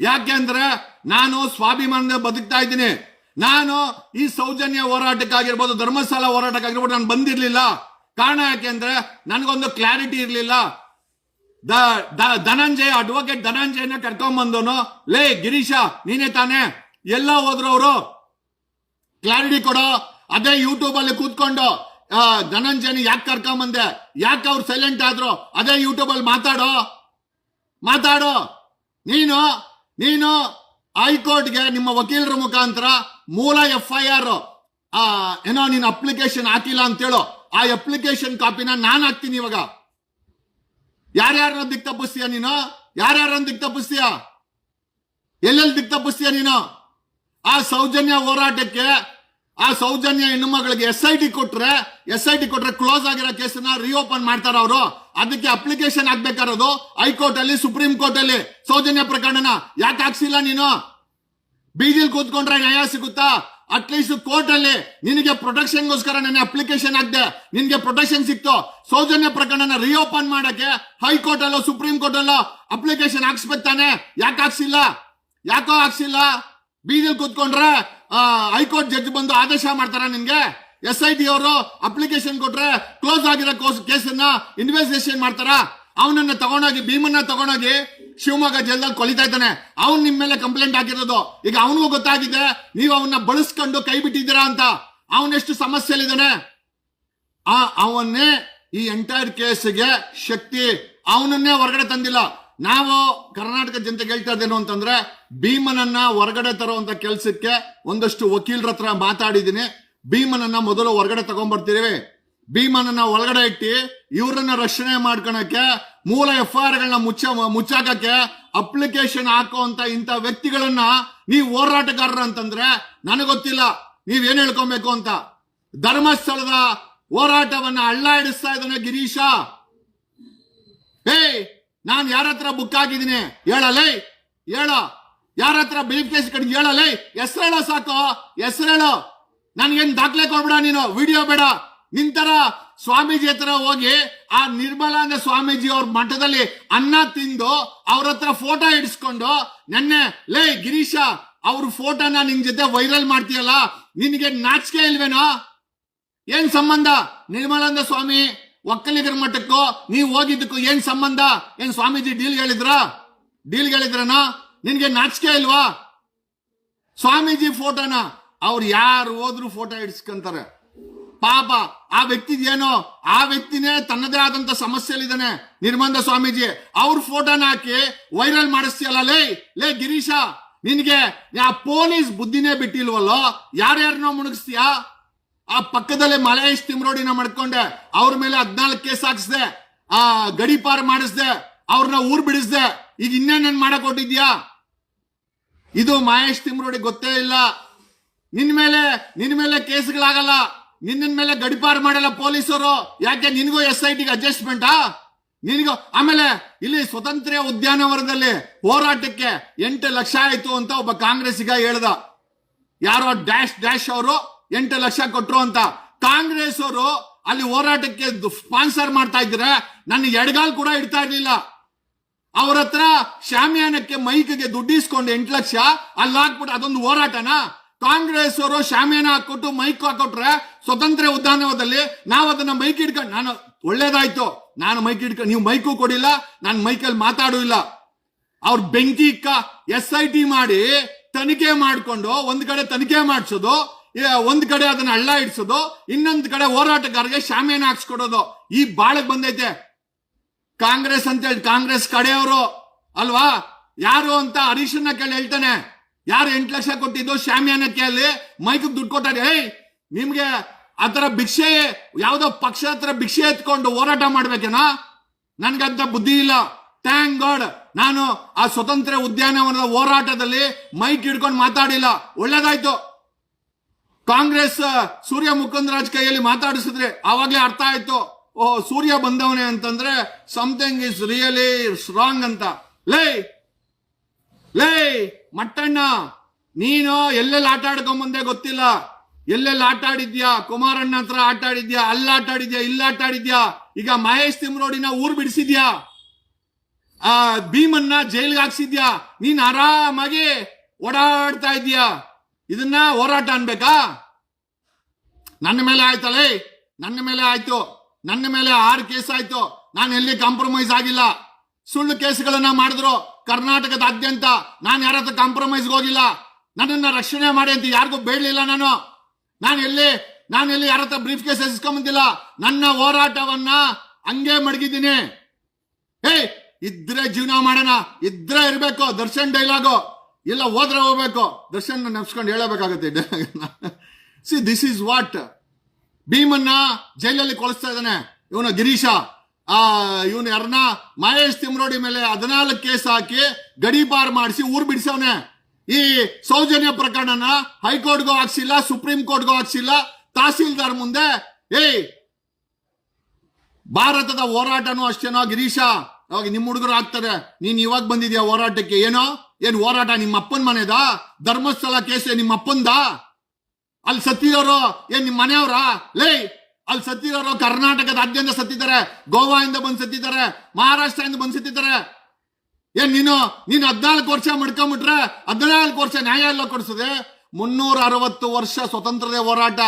ಯಾಕೆಂದ್ರೆ ನಾನು ಸ್ವಾಭಿಮಾನದ ಬದುಕ್ತಾ ಇದ್ದೀನಿ. ನಾನು ಈ ಸೌಜನ್ಯ ಹೋರಾಟಕ್ಕಾಗಿರ್ಬೋದು, ಧರ್ಮಸ್ಥಳ ಹೋರಾಟಕ್ಕಾಗಿರ್ಬೋದು ನಾನು ಬಂದಿರಲಿಲ್ಲ. ಕಾರಣ ಯಾಕೆಂದ್ರೆ ನನಗೊಂದು ಕ್ಲಾರಿಟಿ ಇರಲಿಲ್ಲ. ದ- ಧನಂಜಯ ಅಡ್ವೊಕೇಟ್ ಧನಂಜಯನ ಕರ್ಕೊಂಬಂದವನು, ಲೇ ಗಿರೀಶ, ನೀನೇ ತಾನೇ? ಎಲ್ಲ ಹೋದ್ರು ಅವರು. ಕ್ಲಾರಿಟಿ ಕೊಡೋ. ಅದೇ ಯೂಟ್ಯೂಬ್ ಅಲ್ಲಿ ಕೂತ್ಕೊಂಡು ಧನಂಜಯನಿ ಯಾಕೆ ಕರ್ಕೊಂಬಂದೆ? ಯಾಕೆ ಅವ್ರು ಸೈಲೆಂಟ್ ಆದ್ರು? ಅದೇ ಯೂಟ್ಯೂಬ್ ಅಲ್ಲಿ ಮಾತಾಡೋ. ಮಾತಾಡೋ. ನೀನು ನೀನು ಹೈಕೋರ್ಟ್ಗೆ ನಿಮ್ಮ ವಕೀಲರ ಮುಖಾಂತರ ಮೂಲ ಎಫ್ ಐ ಆರ್ ಏನೋ ನೀನು ಅಪ್ಲಿಕೇಶನ್ ಹಾಕಿಲ್ಲ ಅಂತೇಳು. ಆ ಅಪ್ಲಿಕೇಶನ್ ಕಾಪಿನ ನಾನು ಹಾಕ್ತೀನಿ ಇವಾಗ. ಯಾರ್ಯಾರನ್ನ ದಿಕ್ ತಪ್ಪಿಸ್ತೀಯ ನೀನು? ಯಾರ್ಯಾರನ್ನ ದಿಕ್ ತಪ್ಪಿಸ್ತೀಯ? ಎಲ್ಲೆಲ್ಲಿ ದಿಕ್ ತಪ್ಪಿಸ್ತೀಯ ನೀನು? ಆ ಸೌಜನ್ಯ ಹೋರಾಟಕ್ಕೆ ಆ ಸೌಜನ್ಯ ಹೆಣ್ಣು ಮಗಳಿಗೆ ಎಸ್ ಐ ಟಿ ಕೊಟ್ರೆ ಎಸ್ ಐ ಟಿ ಕೊಟ್ರೆ ಕ್ಲೋಸ್ ಆಗಿರೋ ಕೇಸನ್ನ ರಿಓಪನ್ ಮಾಡ್ತಾರ ಅವರು. ಅದಕ್ಕೆ ಅಪ್ಲಿಕೇಶನ್ ಹಾಕ್ಬೇಕಾರದು ಹೈಕೋರ್ಟ್ ಅಲ್ಲಿ ಸುಪ್ರೀಂ ಕೋರ್ಟ್ ಅಲ್ಲಿ ಸೌಜನ್ಯ ಪ್ರಕರಣನ ಯಾಕೆ ಹಾಕ್ಸಿಲ್ಲ ನೀನು? ಬೀದಿಲ್ ಕೂತ್ಕೊಂಡ್ರೆ ನ್ಯಾಯ ಸಿಗುತ್ತಾ? ಅಟ್ಲೀಸ್ಟ್ ಕೋರ್ಟ್ ಅಲ್ಲಿ ನಿನಗೆ ಪ್ರೊಟೆಕ್ಷನ್ಗೋಸ್ಕರ ನನ್ನ ಅಪ್ಲಿಕೇಶನ್ ಹಾಕ್ದೆ. ನಿನಗೆ ಪ್ರೊಟೆಕ್ಷನ್ ಸಿಕ್ತು. ಸೌಜನ್ಯ ಪ್ರಕರಣನ ರಿಓಪನ್ ಮಾಡಕ್ಕೆ ಹೈಕೋರ್ಟ್ ಅಲ್ಲೋ ಸುಪ್ರೀಂ ಕೋರ್ಟ್ ಅಲ್ಲೋ ಅಪ್ಲಿಕೇಶನ್ ಹಾಕ್ಸ್ಬೇಕು ತಾನೆ. ಯಾಕೆ ಹಾಕ್ಸಿಲ್ಲ? ಯಾಕೋ ಹಾಕ್ಸಿಲ್ಲ? ಬೀದಿಲ್ ಕೂತ್ಕೊಂಡ್ರೆ ಹೈಕೋರ್ಟ್ ಜಡ್ಜ್ ಬಂದು ಆದೇಶ ಮಾಡ್ತಾರ ನಿನ್ಗೆ. ಎಸ್ ಐ ಟಿ ಅವರು ಅಪ್ಲಿಕೇಶನ್ ಕೊಟ್ರೆ ಕ್ಲೋಸ್ ಆಗಿರೋ ಕೇಸನ್ನ ಇನ್ವೆಸ್ಟಿಗೇಷನ್ ಮಾಡ್ತಾರ? ಅವನನ್ನ ತಗೊಂಡೋಗಿ, ಭೀಮನ್ನ ತಗೊಂಡೋಗಿ ಶಿವಮೊಗ್ಗ ಜೈಲ್ದಲ್ಲಿ ಕೊಲಿತಾ ಇದ್ದಾನೆ. ಅವ್ನು ನಿಮ್ ಮೇಲೆ ಕಂಪ್ಲೇಂಟ್ ಹಾಕಿರೋದು. ಈಗ ಅವನಿಗೂ ಗೊತ್ತಾಗಿದೆ, ನೀವು ಅವನ್ನ ಬಳಸ್ಕೊಂಡು ಕೈ ಬಿಟ್ಟಿದ್ದೀರಾ ಅಂತ. ಅವನೆಷ್ಟು ಸಮಸ್ಯೆಲಿದ್ದಾನೆ ಆ, ಅವನ್ನೇ ಈ ಎಂಟೈರ್ ಕೇಸ್ಗೆ ಶಕ್ತಿ, ಅವನನ್ನೇ ಹೊರಗಡೆ ತಂದಿಲ್ಲ. ನಾವು ಕರ್ನಾಟಕ ಜನತೆ ಹೇಳ್ತಾ ಇದ್ದೇನು ಅಂತಂದ್ರೆ ಭೀಮನನ್ನ ಹೊರಗಡೆ ತರುವಂತ ಕೆಲಸಕ್ಕೆ ಒಂದಷ್ಟು ವಕೀಲರ ಹತ್ರ ಮಾತಾಡಿದೀನಿ ಭೀಮನನ್ನ ಮೊದಲು ಹೊರಗಡೆ ತಗೊಂಡ್ಬರ್ತೀವಿ. ಭೀಮನನ್ನ ಒಳಗಡೆ ಇಟ್ಟು ಇವ್ರನ್ನ ರಕ್ಷಣೆ ಮಾಡ್ಕೊಳಕ್ಕೆ ಮೂಲ ಎಫ್ ಐ ಗಳನ್ನ ಮುಚ್ಚ ಮುಚ್ಚಾಕಕ್ಕೆ ಅಪ್ಲಿಕೇಶನ್ ಹಾಕುವಂತ ಇಂಥ ವ್ಯಕ್ತಿಗಳನ್ನ ನೀವು ಹೋರಾಟಗಾರರು ಅಂತಂದ್ರೆ ನನಗೊತ್ತಿಲ್ಲ ಗೊತ್ತಿಲ್ಲ. ನೀವೇನ್ ಹೇಳ್ಕೊಬೇಕು ಅಂತ. ಧರ್ಮಸ್ಥಳದ ಹೋರಾಟವನ್ನ ಅಳ್ಳಾಡಿಸ್ತಾ ಇದ್ದಾನೆ ಗಿರೀಶ. ಏಯ್ ನಾನ್ ಯಾರ ಹತ್ರ ಬುಕ್ ಆಗಿದ್ದೀನಿ ಹೇಳಲೇ ಹೇಳ. ಯಾರ ಹತ್ರ ಬ್ರೀಫ್ ಕೇಸ್ ಕಡೆ ಹೇಳಲೇ ಹೆಸರೇಳ ಸಾಕು, ಹೆಸರೇಳು. ನನ್ಗೇನ್ ದಾಖಲೆ ಕೊಡ್ಬೇಡ ನೀನು, ವಿಡಿಯೋ ಬೇಡ. ನಿಂತರ ಸ್ವಾಮೀಜಿ ಹತ್ರ ಹೋಗಿ, ಆ ನಿರ್ಮಲಾನಂದ ಸ್ವಾಮೀಜಿ ಅವ್ರ ಮಠದಲ್ಲಿ ಅನ್ನ ತಿಂದು, ಅವ್ರ ಹತ್ರ ಫೋಟೋ ಇಡಿಸ್ಕೊಂಡು, ನೆನ್ನೆ, ಲೇ, ಗಿರೀಶ, ಅವ್ರ ಫೋಟೋನ ನಿನ್ ಜೊತೆ ವೈರಲ್ ಮಾಡ್ತೀಯಲ್ಲ, ನಿನಗೆ ನಾಚಿಕೆ ಇಲ್ವೇನೋ? ಏನ್ ಸಂಬಂಧ? ನಿರ್ಮಲಾನಂದ ಸ್ವಾಮಿ? ಒಕ್ಕಲಿಗರ ಮಠಕ್ಕೂ, ನೀವು ಹೋಗಿದ್ದಕ್ಕೂ ಏನ್ ಸಂಬಂಧ? ಏನ್ ಸ್ವಾಮೀಜಿ ಡೀಲ್ ಹೇಳಿದ್ರ? ಡೀಲ್ ಹೇಳಿದ್ರನ? ನಿನ್ಗೆ ನಾಚಿಕೆ ಇಲ್ವಾ? ಸ್ವಾಮೀಜಿ ಫೋಟೋನ ಅವ್ರು ಯಾರು ಹೋದ್ರು ಫೋಟೋ ಇಡ್ಸ್ಕೊಂತಾರೆ. ಪಾಪ, ಆ ವ್ಯಕ್ತಿ ಏನೋ ಆ ವ್ಯಕ್ತಿನೇ ತನ್ನದೇ ಆದಂತ ಸಮಸ್ಯೆಲಿದ್ದಾನೆ ನಿರ್ಮಂದ ಸ್ವಾಮೀಜಿ, ಅವ್ರ ಫೋಟೋನ ಹಾಕಿ ವೈರಲ್ ಮಾಡಿಸ್ತೀಯಲ್ಲ, ಲೇ ಲೇ ಗಿರೀಶ, ನಿನ್ಗೆ ಆ ಪೊಲೀಸ್ ಬುದ್ಧಿನೇ ಬಿಟ್ಟಿಲ್ವಲ್ಲೋ? ಯಾರ್ಯಾರನ್ನೋ ಮುಣಗಿಸ್ತೀಯಾ? ಆ ಪಕ್ಕದಲ್ಲೇ ಮಲಯೇಶ್ ತಿಮ್ರೋಡಿನ ಮಾಡ್ಕೊಂಡೆ, ಅವ್ರ ಮೇಲೆ ಹದ್ನಾಲ್ಕು ಕೇಸ್ ಹಾಕಿಸ್ದೆ, ಆ ಗಡಿಪಾರ್ ಮಾಡಿಸ್ದೆ ಅವ್ರನ್ನ ಊರ್ ಬಿಡಿಸ್ದೆ. ಈಗ ಇನ್ನೇನೇನ್ ಮಾಡಕ್ ಹೊಟ್ಟಿದ್ಯಾ ಇದು ಮಹೇಶ್ ತಿಮ್ರೋಡಿ ಗೊತ್ತೇ ಇಲ್ಲ. ನಿನ್ ಮೇಲೆ ನಿನ್ ಮೇಲೆ ಕೇಸ್ಗಳಾಗಲ್ಲ. ನಿನ್ನ ಮೇಲೆ ಗಡಿಪಾರ್ ಮಾಡಲ್ಲ ಪೊಲೀಸರು. ಯಾಕೆ ನಿನಗೂ ಎಸ್ ಐ ಟಿಗೆ ಅಡ್ಜಸ್ಟ್ಮೆಂಟಾ ನಿನಗೂ ಆಮೇಲೆ ಇಲ್ಲಿ ಸ್ವತಂತ್ರ ಉದ್ಯಾನವನದಲ್ಲಿ ಹೋರಾಟಕ್ಕೆ ಎಂಟು ಲಕ್ಷ ಆಯ್ತು ಅಂತ ಒಬ್ಬ ಕಾಂಗ್ರೆಸ್ಸಿಗ ಹೇಳ್ದ. ಯಾರೋ ಡ್ಯಾಶ್ ಡ್ಯಾಶ್ ಅವರು ಎಂಟು ಲಕ್ಷ ಕೊಟ್ರು ಅಂತ ಕಾಂಗ್ರೆಸ್ ಅವರು ಅಲ್ಲಿ ಹೋರಾಟಕ್ಕೆ ಸ್ಪಾನ್ಸರ್ ಮಾಡ್ತಾ ಇದ್ರೆ ನನ್ನ ಎಡಗಾಲ್ ಕೂಡ ಇಡ್ತಾ ಇರ್ಲಿಲ್ಲ. ಅವ್ರ ಹತ್ರ ಶಾಮಿಯಾನಕ್ಕೆ ಮೈಕ್ಗೆ ದುಡ್ಡು ಇಸ್ಕೊಂಡು ಎಂಟು ಲಕ್ಷ, ಅಲ್ಲಿ ಹಾಕ್ಬಿಟ್ಟು ಅದೊಂದು ಹೋರಾಟನ? ಕಾಂಗ್ರೆಸ್ ಅವರು ಶಾಮಿಯಾನ ಹಾಕೊಟ್ಟು ಮೈಕ್ ಹಾಕೊಟ್ರೆ ಸ್ವತಂತ್ರ ಉದ್ಯಾನವನದಲ್ಲಿ ನಾವು ಅದನ್ನ ಮೈಕ್ ಹಿಡ್ಕೊಂಡು ನಾನು ಒಳ್ಳೇದಾಯ್ತು. ನಾನು ಮೈಕ್ ಹಿಡ್ಕೊಂಡು ನೀವು ಮೈಕು ಕೊಡಿಲ್ಲ, ನಾನು ಮೈಕಲ್ಲಿ ಮಾತಾಡೂ ಇಲ್ಲ. ಅವ್ರ ಬೆಂಕಿ ಇಕ್ಕ ಎಸ್ ಐ ಟಿ ಮಾಡಿ ತನಿಖೆ ಮಾಡಿಕೊಂಡು ಒಂದ್ ಕಡೆ ತನಿಖೆ ಮಾಡಿಸೋದು ಒಂದ್ ಕಡೆ ಅದನ್ನ ಹಳ್ಳ ಇಡ್ಸೋದು, ಇನ್ನೊಂದ್ ಕಡೆ ಹೋರಾಟಗಾರರಿಗೆ ಶಾಮಿಯಾನ ಹಾಕ್ಸ್ಕೊಡೋದು. ಈ ಬಾಳಕ್ ಬಂದೈತೆ. ಕಾಂಗ್ರೆಸ್ ಅಂತ ಹೇಳಿ, ಕಾಂಗ್ರೆಸ್ ಕಡೆಯವರು, ಅಲ್ವಾ? ಯಾರು ಅಂತ ಹರೀಶನ್ನ ಕೇಳಿ ಹೇಳ್ತಾನೆ. ಯಾರು ಎಂಟು ಲಕ್ಷ ಕೊಟ್ಟಿದ್ದು ಶಾಮಿಯಾನಕ್ಕೆ ಕೇಳಿ ಮೈಕ್ ದುಡ್ಡು ಕೊಟ್ಟಾರೆ. ಏಯ್, ನಿಮ್ಗೆ ಆತರ ಭಿಕ್ಷೆ, ಯಾವ್ದೋ ಪಕ್ಷ ಹತ್ರ ಭಿಕ್ಷೆ ಎತ್ಕೊಂಡು ಹೋರಾಟ ಮಾಡ್ಬೇಕೇನಾ? ನನ್ಗಂತ ಬುದ್ಧಿ ಇಲ್ಲ. ಥ್ಯಾಂಕ್ ಗಾಡ್ ನಾನು ಆ ಸ್ವತಂತ್ರ ಉದ್ಯಾನವನದ ಹೋರಾಟದಲ್ಲಿ ಮೈಕ್ ಹಿಡ್ಕೊಂಡು ಮಾತಾಡಿಲ್ಲ. ಒಳ್ಳೇದಾಯ್ತು. ಕಾಂಗ್ರೆಸ್ ಸೂರ್ಯ ಮುಕುಂದರಾಜ್ ಕೈಯಲ್ಲಿ ಮಾತಾಡಿಸಿದ್ರೆ ಆವಾಗಲೇ ಅರ್ಥ ಆಯ್ತು. ಓಹ್, ಸೂರ್ಯ ಬಂದವನೇ ಅಂತಂದ್ರೆ ಸಮಥಿಂಗ್ ಇಸ್ ರಿಯಲಿ ಸ್ಟ್ರಾಂಗ್ ಅಂತ. ಲೇ ಲೇ, ಮಟ್ಟಣ್ಣ, ನೀನು ಎಲ್ಲೆಲ್ಲಿ ಆಟ ಬಂದೆ ಗೊತ್ತಿಲ್ಲ. ಎಲ್ಲೆಲ್ಲಿ ಆಟ ಆಡಿದ್ಯಾ? ಕುಮಾರಣ್ಣ ಹತ್ರ ಆಟ ಆಡಿದ್ಯಾ? ಅಲ್ಲ ಆಟ ಆಡಿದ್ಯಾ? ಇಲ್ಲ ಆಟ ಆಡಿದ್ಯಾ? ಈಗ ಮಹೇಶ್ ತಿಮ್ರೋಡಿನ ಊರ್ ಬಿಡಿಸಿದ್ಯಾ? ಆ, ಭೀಮನ್ನ ಜೈಲ್ಗೆ ಹಾಕ್ಸಿದ್ಯಾ? ನೀನ್ ಆರಾಮಾಗಿ ಓಡಾಡ್ತಾ ಇದೀಯಾ? ಇದನ್ನ ಹೋರಾಟ ಅನ್ಬೇಕಾ? ನನ್ನ ಮೇಲೆ ಆಯ್ತಲೇ ನನ್ನ ಮೇಲೆ ಆಯ್ತು. ನನ್ನ ಮೇಲೆ ಆರು ಕೇಸ್ ಆಯ್ತು. ನಾನು ಎಲ್ಲಿ ಕಾಂಪ್ರಮೈಸ್ ಆಗಿಲ್ಲ? ಸುಳ್ಳು ಕೇಸ್ಗಳನ್ನ ಮಾಡಿದ್ರು ಕರ್ನಾಟಕದಾದ್ಯಂತ. ನಾನು ಯಾರ ಹತ್ರ ಕಾಂಪ್ರಮೈಸ್ಗೆ ಹೋಗಿಲ್ಲ? ನನ್ನನ್ನ ರಕ್ಷಣೆ ಮಾಡಿ ಅಂತ ಯಾರಿಗೂ ಬೇಡಲಿಲ್ಲ ನಾನು. ನಾನು ಎಲ್ಲಿ ನಾನು ಎಲ್ಲಿ ಯಾರ ಹತ್ರ ಬ್ರೀಫ್ ಕೇಸ್ ಎಸ್ಕೊಂಬಂದಿಲ್ಲ? ನನ್ನ ಹೋರಾಟವನ್ನ ಹಂಗೆ ಮಡಗಿದ್ದೀನಿ. ಏಯ್, ಇದ್ರೆ ಜೀವನ ಮಾಡೋಣ. ಇದ್ರೆ ಇರಬೇಕು. ದರ್ಶನ್ ಡೈಲಾಗು ಇಲ್ಲ, ಹೋದ್ರೆ ಹೋಗ್ಬೇಕು. ದರ್ಶನ್ ನೆನ್ಸ್ಕೊಂಡು ಹೇಳಬೇಕಾಗತ್ತೆ ಸಿ ದಿಸ್ ಈಸ್ ವಾಟ್ ಭೀಮನ್ನ ಜೈಲಲ್ಲಿ ಕೊಳಿಸ್ತಾ ಇದ್ದಾನೆ. ಇವನ ಗಿರೀಶ. ಆ, ಇವನು ಯಾರನ್ನ? ಮಹೇಶ್ ತಿಮ್ರೋಡಿ ಮೇಲೆ ಹದಿನಾಲ್ಕು ಕೇಸ್ ಹಾಕಿ ಗಡೀಪಾರ್ ಮಾಡಿಸಿ ಊರ್ ಬಿಡಿಸವನೆ. ಈ ಸೌಜನ್ಯ ಪ್ರಕರಣನ ಹೈಕೋರ್ಟ್ಗೂ ಹಾಕ್ಸಿಲ್ಲ, ಸುಪ್ರೀಂ ಕೋರ್ಟ್ಗೂ ಹಾಕ್ಸಿಲ್ಲ. ತಹಸೀಲ್ದಾರ್ ಮುಂದೆ, ಏಯ್! ಭಾರತದ ಹೋರಾಟನೂ ಅಷ್ಟೇನೋ ಗಿರೀಶ. ಅವಾಗ ನಿಮ್ಮ ಹುಡುಗರು ಆಗ್ತಾರೆ ನೀನ್ ಇವಾಗ ಬಂದಿದ್ಯಾ ಹೋರಾಟಕ್ಕೆ? ಏನೋ? ಏನ್ ಹೋರಾಟ ನಿಮ್ಮ ಅಪ್ಪನ ಮನೆದ? ಧರ್ಮಸ್ಥಳ ಕೇಸ್ ನಿಮ್ಮ ಅಪ್ಪಂದ? ಅಲ್ಲಿ ಸತ್ತಿರೋರು ಏನ್ ನಿಮ್ಮ ಮನೆಯವರ? ಲೇ, ಅಲ್ಲಿ ಸತ್ತಿರೋರು ಕರ್ನಾಟಕದಾದ್ಯಂತ ಸತ್ತಿದ್ದಾರೆ ಗೋವಾದಿಂದ ಬಂದು ಸತ್ತಿದ್ದಾರೆ, ಮಹಾರಾಷ್ಟ್ರದಿಂದ ಬಂದು ಸತ್ತಿದ್ದಾರೆ. ಏನ್ ನೀನು ನೀನು ಹದಿನಾಲ್ಕು ವರ್ಷ ಮಡ್ಕೊಂಬಿಟ್ರೆ ಹದಿನಾಲ್ಕು ವರ್ಷ ನ್ಯಾಯಾಲಯ ಕೊಡಿಸದೆ? ಮುನ್ನೂರ ಅರವತ್ತು ವರ್ಷ ಸ್ವತಂತ್ರದ ಹೋರಾಟ.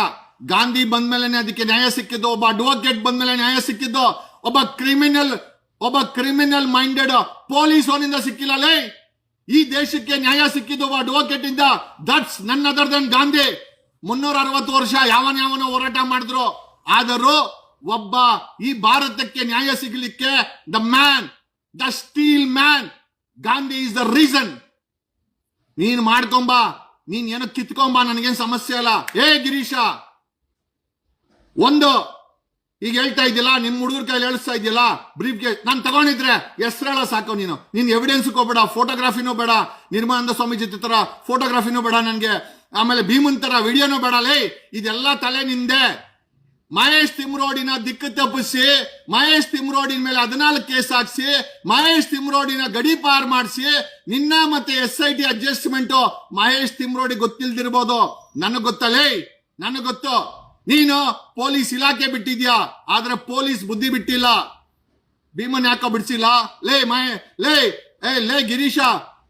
ಗಾಂಧಿ ಬಂದ್ಮೇಲೆ ಅದಕ್ಕೆ ನ್ಯಾಯ ಸಿಕ್ಕಿದ್ದು, ಒಬ್ಬ ಅಡ್ವೊಕೇಟ್ ಬಂದ್ಮೇಲೆ ನ್ಯಾಯ ಸಿಕ್ಕಿದ್ದು, ಒಬ್ಬ ಕ್ರಿಮಿನಲ್ ಒಬ್ಬ ಕ್ರಿಮಿನಲ್ ಮೈಂಡೆಡ್ ಪೊಲೀಸ್ ಅವನಿಂದ ಸಿಕ್ಕಿಲ್ಲ, ಲೇ. ಈ ದೇಶಕ್ಕೆ ನ್ಯಾಯ ಸಿಕ್ಕಿದ್ದು ಅಡ್ವೊಕೇಟ್ ಇಂದ ದಟ್ಸ್ ನನ್ನ ಅದರ್ ದನ್ ಗಾಂಧಿ. ಮುನ್ನೂರ ಅರವತ್ತು ವರ್ಷ ಯಾವನ ಯಾವನ ಹೋರಾಟ ಮಾಡಿದ್ರು. ಆದರೂ ಒಬ್ಬ ಈ ಭಾರತಕ್ಕೆ ನ್ಯಾಯ ಸಿಗಲಿಕ್ಕೆ the man the steel man Gandhi is the reason ನೀನ್ ಮಾಡ್ಕೊಂಬ, ನೀನ್ ಏನೋ ಕಿತ್ಕೊಂಬ, ನನಗೇನ್ ಸಮಸ್ಯೆ ಅಲ್ಲ ಏ ಗಿರೀಶ, ಒಂದು ಈಗ ಹೇಳ್ತಾ ಇದ್ದಿಲ್ಲ ನಿಮ್ ಹುಡುಗರ ಕೈಲಿ ಹೇಳಿಸ್ತಾ ಇದೆಯಲ್ಲ ಬ್ರೀಫ್ ಕೇಸ್ ನಾನು ತಗೊಂಡಿದ್ರೆ ಹೆಸರೇಳ ಸಾಕು ನೀನು. ನಿನ್ ಎವಿಡೆನ್ಸ್ ಹೋಗ್ಬೇಡ ಫೋಟೋಗ್ರಾಫಿನೂ ಬೇಡ, ನಿರ್ಮಾನಂದ ಸ್ವಾಮೀಜಿ ತರ ಫೋಟೋಗ್ರಾಫಿನೂ ಬೇಡ ನನಗೆ. ಆಮೇಲೆ ಭೀಮನ್ ತರ ವಿಡಿಯೋನೂ ಬೇಡ. ಲೇ, ಇದೆಲ್ಲ ತಲೆ ನಿಂದೆ. ಮಹೇಶ್ ತಿಮ್ರೋಡಿನ ದಿಕ್ಕು ತಪ್ಪಿಸಿ, ಮಹೇಶ್ ತಿಮ್ರೋಡಿನ ಮೇಲೆ ಹದಿನಾಲ್ಕು ಕೇಸ್ ಹಾಕ್ಸಿ, ಮಹೇಶ್ ತಿಮ್ರೋಡಿನ ಗಡಿ ಪಾರ್ ಮಾಡಿಸಿ, ನಿನ್ನ ಮತ್ತೆ S I T adjustment Mahesh Thimarodi ಗೊತ್ತಿಲ್ದಿರ್ಬೋದು. ನನಗ್ ಗೊತ್ತಲೇ ನನಗ್ ಗೊತ್ತು. ನೀನು ಪೊಲೀಸ್ ಇಲಾಖೆ ಬಿಟ್ಟಿದ್ಯಾ? ಆದ್ರೆ ಪೊಲೀಸ್ ಬುದ್ಧಿ ಬಿಟ್ಟಿಲ್ಲ. ಭೀಮನ್ ಯಾಕೋ ಬಿಡ್ಸಿಲ್ಲ? ಲೇ, ಮಹೇ, ಲೇ, ಏ, ಲೇ, ಗಿರೀಶ,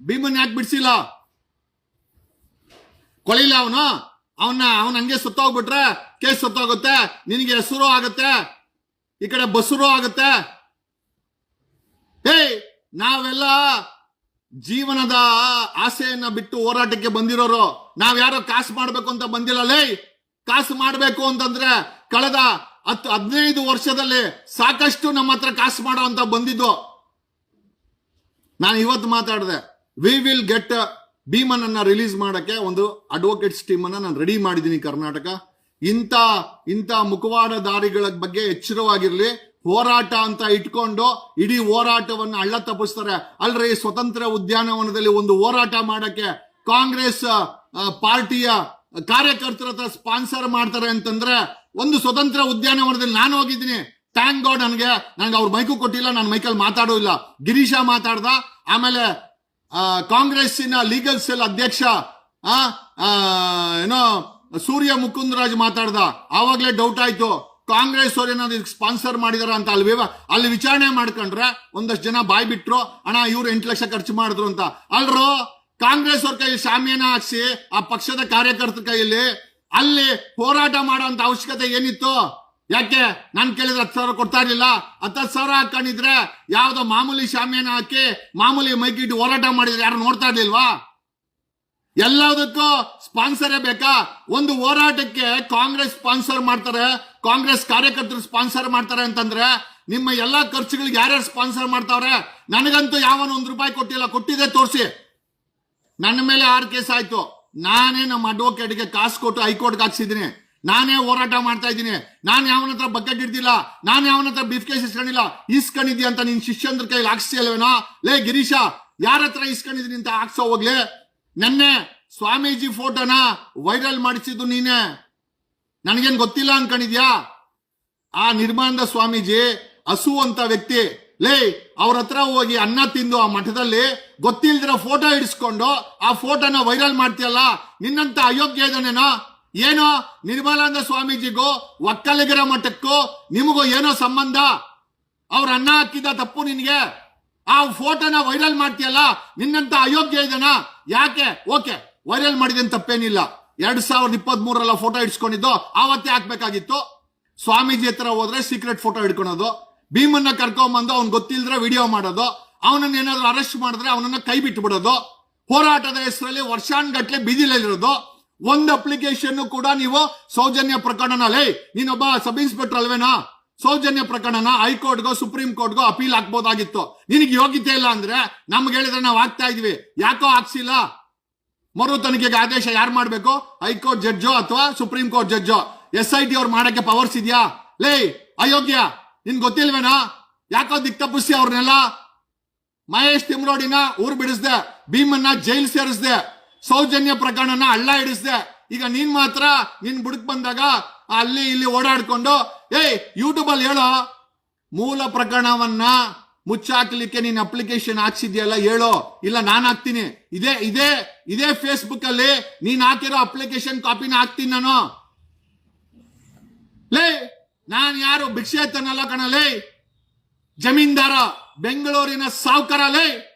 ಭೀಮನ್ ಯಾಕೆ ಬಿಡ್ಸಿಲ್ಲ? ಕೊಳಿಲ್ಲ ಅವನು? ಅವನ್ನ, ಅವನ್ ಹಂಗೆ ಸುತ್ತೋಗ್ಬಿಟ್ರೆ ಕೇಸ್ ಸುತ್ತೋಗುತ್ತೆ, ನಿನಗೆ ಹೆಸರು ಆಗುತ್ತೆ, ಈ ಕಡೆ ಬಸರು ಆಗುತ್ತೆ. ಹೇ ನಾವೆಲ್ಲ ಜೀವನದ ಆಸೆಯನ್ನ ಬಿಟ್ಟು ಹೋರಾಟಕ್ಕೆ ಬಂದಿರೋರು. ನಾವ್ ಯಾರೋ ಕಾಸು ಮಾಡ್ಬೇಕು ಅಂತ ಬಂದಿಲ್ಲ. ಲೇ ಕಾಸು ಮಾಡಬೇಕು ಅಂತಂದ್ರೆ ಕಳೆದ ಹತ್ತು ಹದಿನೈದು ವರ್ಷದಲ್ಲಿ ಸಾಕಷ್ಟು ನಮ್ಮ ಹತ್ರ ಕಾಸು ಮಾಡೋ ಅಂತ ಬಂದಿದ್ದು. ನಾನು ಇವತ್ತು ಮಾತಾಡಿದೆ ವಿ ವಿಲ್ ಗೆಟ್ ಭೀಮನ್ ರಿಲೀಸ್ ಮಾಡಕ್ಕೆ ಒಂದು ಅಡ್ವೊಕೇಟ್ಸ್ ಟೀಮ್ ಅನ್ನ ನಾನು ರೆಡಿ ಮಾಡಿದ್ದೀನಿ ಕರ್ನಾಟಕ. ಇಂಥ ಇಂಥ ಮುಖವಾಡ ದಾರಿಗಳ ಬಗ್ಗೆ ಎಚ್ಚರವಾಗಿರ್ಲಿ, ಹೋರಾಟ ಅಂತ ಇಟ್ಕೊಂಡು ಇಡೀ ಹೋರಾಟವನ್ನು ಹಳ್ಳ ತಪ್ಪಿಸ್ತಾರೆ. ಅಲ್ರಿ, ಸ್ವತಂತ್ರ ಉದ್ಯಾನವನದಲ್ಲಿ ಒಂದು ಹೋರಾಟ ಮಾಡಕ್ಕೆ ಕಾಂಗ್ರೆಸ್ ಪಾರ್ಟಿಯ ಕಾರ್ಯಕರ್ತರ ಹತ್ರ ಸ್ಪಾನ್ಸರ್ ಮಾಡ್ತಾರೆ ಅಂತಂದ್ರೆ ಒಂದು ಸ್ವತಂತ್ರ ಉದ್ಯಾನವನದಲ್ಲಿ ನಾನು ಹೋಗಿದ್ದೀನಿ. ಥ್ಯಾಂಕ್ ಗಾಡ್ ನನಗೆ ನನಗೆ ಅವ್ರ ಮೈಕು ಕೊಟ್ಟಿಲ್ಲ, ನಾನು ಮೈಕಲ್ಲಿ ಮಾತಾಡೋ ಇಲ್ಲ. ಗಿರೀಶ ಮಾತಾಡ್ದ, ಆಮೇಲೆ ಕಾಂಗ್ರೆಸ್ಸಿನ ಲೀಗಲ್ ಸೆಲ್ ಅಧ್ಯಕ್ಷ ಏನೋ, ಸೂರ್ಯ ಮುಕುಂದರಾಜ್ ಮಾತಾಡ್ದ. ಆವಾಗಲೇ ಡೌಟ್ ಆಯ್ತು. ಕಾಂಗ್ರೆಸ್ ಅವ್ರು ಏನಾದ್ರು ಸ್ಪಾನ್ಸರ್ ಮಾಡಿದಾರ ಅಂತ ಅಲ್ಲಿ ಅಲ್ಲಿ ವಿಚಾರಣೆ ಮಾಡ್ಕೊಂಡ್ರೆ ಒಂದಷ್ಟು ಜನ ಬಾಯ್ ಬಿಟ್ರು ಅಣ್ಣ, ಇವ್ರು ಎಂಟು ಲಕ್ಷ ಖರ್ಚು ಮಾಡಿದ್ರು ಅಂತ. ಅಲ್ರೋ ಕಾಂಗ್ರೆಸ್ ಅವ್ರ ಕೈಯಲ್ಲಿ ಶಾಮಿಯಾನ ಹಾಕ್ಸಿ ಆ ಪಕ್ಷದ ಕಾರ್ಯಕರ್ತರ ಕೈಯಲ್ಲಿ ಅಲ್ಲಿ ಹೋರಾಟ ಮಾಡುವಂತ ಅವಶ್ಯಕತೆ ಏನಿತ್ತು? ಯಾಕೆ? ನಾನ್ ಕೇಳಿದ್ರೆ ಹತ್ತು ಸಾವಿರ ಕೊಡ್ತಾ ಇರ್ಲಿಲ್ಲ. ಹತ್ತು ಸಾವಿರ ಹಾಕೊಂಡಿದ್ರೆ ಯಾವ್ದೋ ಮಾಮೂಲಿ ಶಾಮಿಯಾನ ಹಾಕಿ ಮಾಮೂಲಿ ಮೈಕಿಟ್ಟು ಹೋರಾಟ ಮಾಡಿದ್ರೆ ಯಾರು ನೋಡ್ತಾ ಇರ್ಲಿಲ್ವಾ? ಎಲ್ಲದಕ್ಕೂ ಸ್ಪಾನ್ಸರೇ ಬೇಕಾ? ಒಂದು ಹೋರಾಟಕ್ಕೆ ಕಾಂಗ್ರೆಸ್ ಸ್ಪಾನ್ಸರ್ ಮಾಡ್ತಾರೆ, ಕಾಂಗ್ರೆಸ್ ಕಾರ್ಯಕರ್ತರು ಸ್ಪಾನ್ಸರ್ ಮಾಡ್ತಾರೆ ಅಂತಂದ್ರೆ ನಿಮ್ಮ ಎಲ್ಲಾ ಖರ್ಚುಗಳಿಗೆ ಯಾರ್ಯಾರು ಸ್ಪಾನ್ಸರ್ ಮಾಡ್ತಾವ್ರೆ? ನನಗಂತೂ ಯಾವನೂ ಒಂದ್ ರೂಪಾಯಿ ಕೊಟ್ಟಿಲ್ಲ ಕೊಟ್ಟಿದೆ ತೋರಿಸಿ. ನನ್ನ ಮೇಲೆ ಆರು ಕೇಸ್ ಆಯ್ತು. ನಾನೇ ನಮ್ಮ ಅಡ್ವೊಕೇಟ್ಗೆ ಕಾಸು ಕೊಟ್ಟು ಹೈಕೋರ್ಟ್ಗೆ ಹಾಕ್ಸಿದ್ದೀನಿ. ನಾನೇ ಹೋರಾಟ ಮಾಡ್ತಾ ಇದ್ದೀನಿ. ನಾನು ಯಾವನ ಹತ್ರ ಬಕೆಟ್ ಹಿಡ್ದಿಲ್ಲ ನಾನು ಯಾವನ ಹತ್ರ ಬಿಫ್ ಕೇಸ್ ಇಸ್ಕೊಂಡಿಲ್ಲ. ಇಸ್ಕೊಂಡಿದ್ಯಾ ಅಂತ ನೀನ್ ಶಿಷ್ಯಂದ್ರ ಕೈಲಿ ಹಾಕ್ಸಿಲ್ವೇನೋ ಲೇ, ಗಿರೀಶ, ಯಾರ ಹತ್ರ ಇಸ್ಕೊಂಡಿದೀನಿ ಅಂತ ಹಾಕ್ಸೋ ಹೋಗ್ಲಿ. ನೆನ್ನೆ ಸ್ವಾಮೀಜಿ ಫೋಟೋನ ವೈರಲ್ ಮಾಡಿಸಿದ್ದು ನೀನೆ. ನನಗೇನ್ ಗೊತ್ತಿಲ್ಲ ಅನ್ಕೊಂಡಿದ್ಯಾ? ಆ ನಿರ್ಮಾನದ ಸ್ವಾಮೀಜಿ ಹಸು ವ್ಯಕ್ತಿ ಲೇ, ಅವ್ರ ಹತ್ರ ಹೋಗಿ ಅನ್ನ ತಿಂದು ಆ ಮಠದಲ್ಲಿ ಗೊತ್ತಿಲ್ದಿರೋ ಫೋಟೋ ಹಿಡಿಸ್ಕೊಂಡು ಆ ಫೋಟೋನ ವೈರಲ್ ಮಾಡ್ತೀಯಲ್ಲ, ನಿನ್ನಂತ ಅಯೋಗ್ಯ ಇದನೇನೋ ಏನೋ? ನಿರ್ಮಲಾನಂದ ಸ್ವಾಮೀಜಿಗೂ, ಒಕ್ಕಲಿಗರ ಮಠಕ್ಕೂ ನಿಮಗೂ ಏನೋ ಸಂಬಂಧ? ಅವ್ರ ಅನ್ನ ಹಾಕಿದ ತಪ್ಪು ನಿನಗೆ? ಆ ಫೋಟೋನ ವೈರಲ್ ಮಾಡ್ತೀಯಲ್ಲ, ನಿನ್ನಂತ ಅಯೋಗ್ಯ ಇದನ ಯಾಕೆ? ಓಕೆ ವೈರಲ್ ಮಾಡಿದೇನು ತಪ್ಪೇನಿಲ್ಲ. ಎರಡ್ ಸಾವಿರದ ಇಪ್ಪತ್ತ್ ಮೂರಲ್ಲ ಫೋಟೋ ಇಡ್ಸ್ಕೊಂಡಿದ್ದು ಆವತ್ತೇ ಹಾಕ್ಬೇಕಾಗಿತ್ತು. ಸ್ವಾಮೀಜಿ ಹತ್ರ ಹೋದ್ರೆ ಸೀಕ್ರೆಟ್ ಫೋಟೋ ಹಿಡ್ಕೊಳೋದು. ಭೀಮನ್ನ ಕರ್ಕೊಂಬಂದು ಅವ್ನ್ ಗೊತ್ತಿಲ್ದ್ರೆ ವಿಡಿಯೋ ಮಾಡೋದು. ಅವನನ್ನ ಏನಾದ್ರು ಅರೆಸ್ಟ್ ಮಾಡಿದ್ರೆ ಅವನನ್ನ ಕೈ ಬಿಟ್ಟು ಬಿಡೋದು ಹೋರಾಟದ ಹೆಸರಲ್ಲಿ ವರ್ಷಾನ್ಗಟ್ಲೆ ಬೀದಿಲಲ್ಲಿರೋದು ಒಂದು ಅಪ್ಲಿಕೇಶನ್ ಕೂಡ ನೀವು ಸೌಜನ್ಯ ಪ್ರಕರಣನ, ಲೇ, ನೀನೊಬ್ಬ ಸಬ್ ಇನ್ಸ್ಪೆಕ್ಟರ್ ಅಲ್ವೇನಾ? ಸೌಜನ್ಯ ಪ್ರಕರಣನ ಹೈಕೋರ್ಟ್ಗೋ, ಸುಪ್ರೀಂ ಕೋರ್ಟ್ಗೋ ಅಪೀಲ್ ಹಾಕ್ಬೋದಾಗಿತ್ತು. ನಿನಗೆ ಯೋಗ್ಯತೆ ಇಲ್ಲ ಅಂದ್ರೆ ನಮ್ಗೆ ಹೇಳಿದ್ರೆ ನಾವು ಆಗ್ತಾ ಇದೀವಿ. ಯಾಕೋ ಹಾಕ್ಸಿಲ್ಲ? ಮರು ತನಿಖೆಗೆ ಆದೇಶ ಯಾರು ಮಾಡಬೇಕು? ಹೈಕೋರ್ಟ್ ಜಡ್ಜೋ ಅಥವಾ ಸುಪ್ರೀಂ ಕೋರ್ಟ್ ಜಡ್ಜೋ? ಎಸ್ ಐ ಟಿ ಅವ್ರು ಮಾಡಕ್ಕೆ ಪವರ್ಸ್ ಇದೆಯಾ? ಲೇ, ಅಯೋಗ್ಯ. ನಿನ್ ಗೊತ್ತಿಲ್ವೇನಾ? ಯಾಕೋ ದಿಕ್ ತಪ್ಪಿಸಿ ಅವ್ರನ್ನೆಲ್ಲ? ಮಹೇಶ್ ತಿಮ್ರೋಡಿನ ಊರ್ ಬಿಡಿಸ್ದೆ, ಭೀಮನ್ನ ಜೈಲ್ ಸೇರಿಸ್ದೆ, ಸೌಜನ್ಯ ಪ್ರಕರಣನ ಅಳ್ಳ ಹಿಡಿಸ್ದೆ. ಈಗ ನೀನ್ ಮಾತ್ರ ನಿನ್ ಬುಡಕ್ ಬಂದಾಗ ಅಲ್ಲಿ ಇಲ್ಲಿ ಓಡಾಡ್ಕೊಂಡು, ಏಯ್ ಯೂಟ್ಯೂಬ್ ಅಲ್ಲಿ ಹೇಳೋ ಮೂಲ ಪ್ರಕರಣವನ್ನ ಮುಚ್ಚಾಕ್ಲಿಕ್ಕೆ ನೀನ್ ಅಪ್ಲಿಕೇಶನ್ ಹಾಕ್ಸಿದ್ಯಲ್ಲ ಹೇಳೋ? ಇಲ್ಲ, ನಾನು ಹಾಕ್ತೀನಿ. ಇದೇ ಇದೇ ಇದೇ ಫೇಸ್ಬುಕ್ ಅಲ್ಲಿ ನೀನ್ ಹಾಕಿರೋ ಅಪ್ಲಿಕೇಶನ್ ಕಾಪಿನ ಹಾಕ್ತೀನಿ ನಾನು. ಲೇ ನಾನ್ ಯಾರು ಭಿಕ್ಷೆ ತನ್ನಲ್ಲ ಕಣಲೇ ಜಮೀನ್ದಾರ, ಬೆಂಗಳೂರಿನ ಸಾವುಕಾರ, ಲೇ.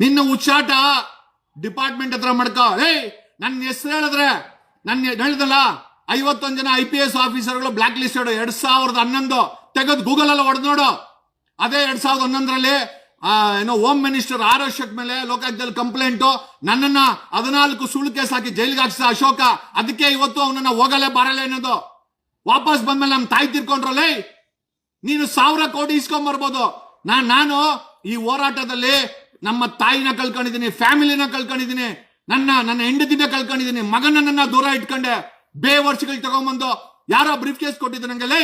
ನಿನ್ನ ಉಚ್ಚಾಟ ಡಿಪಾರ್ಟ್ಮೆಂಟ್ ಹತ್ರ ಮಾಡ್ಕೋ ಏಯ್ ನನ್ನ ಹೆಸರು ಹೇಳಿದ್ರೆ ನನ್ನ ಹೇಳಿದಲ್ಲ ಐವತ್ತೊಂದು ಜನ ಐ ಪಿ ಎಸ್ ಆಫೀಸರ್ಗಳು ಬ್ಲಾಕ್ ಲಿಸ್ಟೆಡ್ ಎರಡ್ ಸಾವಿರದ ಹನ್ನೊಂದು. ತೆಗೆದು ಗೂಗಲ್ ಅಲ್ಲಿ ನೋಡು. ಅದೇ ಎರಡ್ ಸಾವಿರದ ಹನ್ನೊಂದರಲ್ಲಿ ಏನೋ ಹೋಮ್ ಮಿನಿಸ್ಟರ್ ಆರ್ ಅಶೋಕ್ ಮೇಲೆ ಲೋಕಾಯುಕ್ತದಲ್ಲಿ ಕಂಪ್ಲೇಂಟು ನನ್ನನ್ನ ಹದಿನಾಲ್ಕು ಸುಳ್ಳು ಕೇಸ್ ಹಾಕಿ ಜೈಲಿಗೆ ಹಾಕ್ಸಿದ ಅಶೋಕ, ಅದಕ್ಕೆ ಇವತ್ತು ಅವನನ್ನ ಹೋಗಲೇ ಬರಲ್ಲ ಅನ್ನೋದು. ವಾಪಸ್ ಬಂದ್ಮೇಲೆ ನಮ್ಮ ತಾಯಿ ತಿರ್ಕೊಂಡ್ರಲ್ಲೇ ನೀನು ಸಾವಿರ ಕೋಟಿ ಇಸ್ಕೊಂಡ್ ಬರ್ಬೋದು. ನಾನ್ ಈ ಹೋರಾಟದಲ್ಲಿ ನಮ್ಮ ತಾಯಿನ ಕಳ್ಕೊಂಡಿದ್ದೀನಿ, ಫ್ಯಾಮಿಲಿನ ಕಳ್ಕೊಂಡಿದ್ದೀನಿ, ನನ್ನ ನನ್ನ ಹೆಂಡತಿನ ಕಳ್ಕೊಂಡಿದ್ದೀನಿ, ಮಗನನ್ನ ದೂರ ಇಟ್ಕೊಂಡೆ, ಬೇ ವರ್ಷಗಳು ತಗೊಂಬಂದು. ಯಾರೋ ಬ್ರೀಫ್ ಕೇಸ್ ಕೊಟ್ಟಿದ್ದು ನಂಗೆ, ಲೈ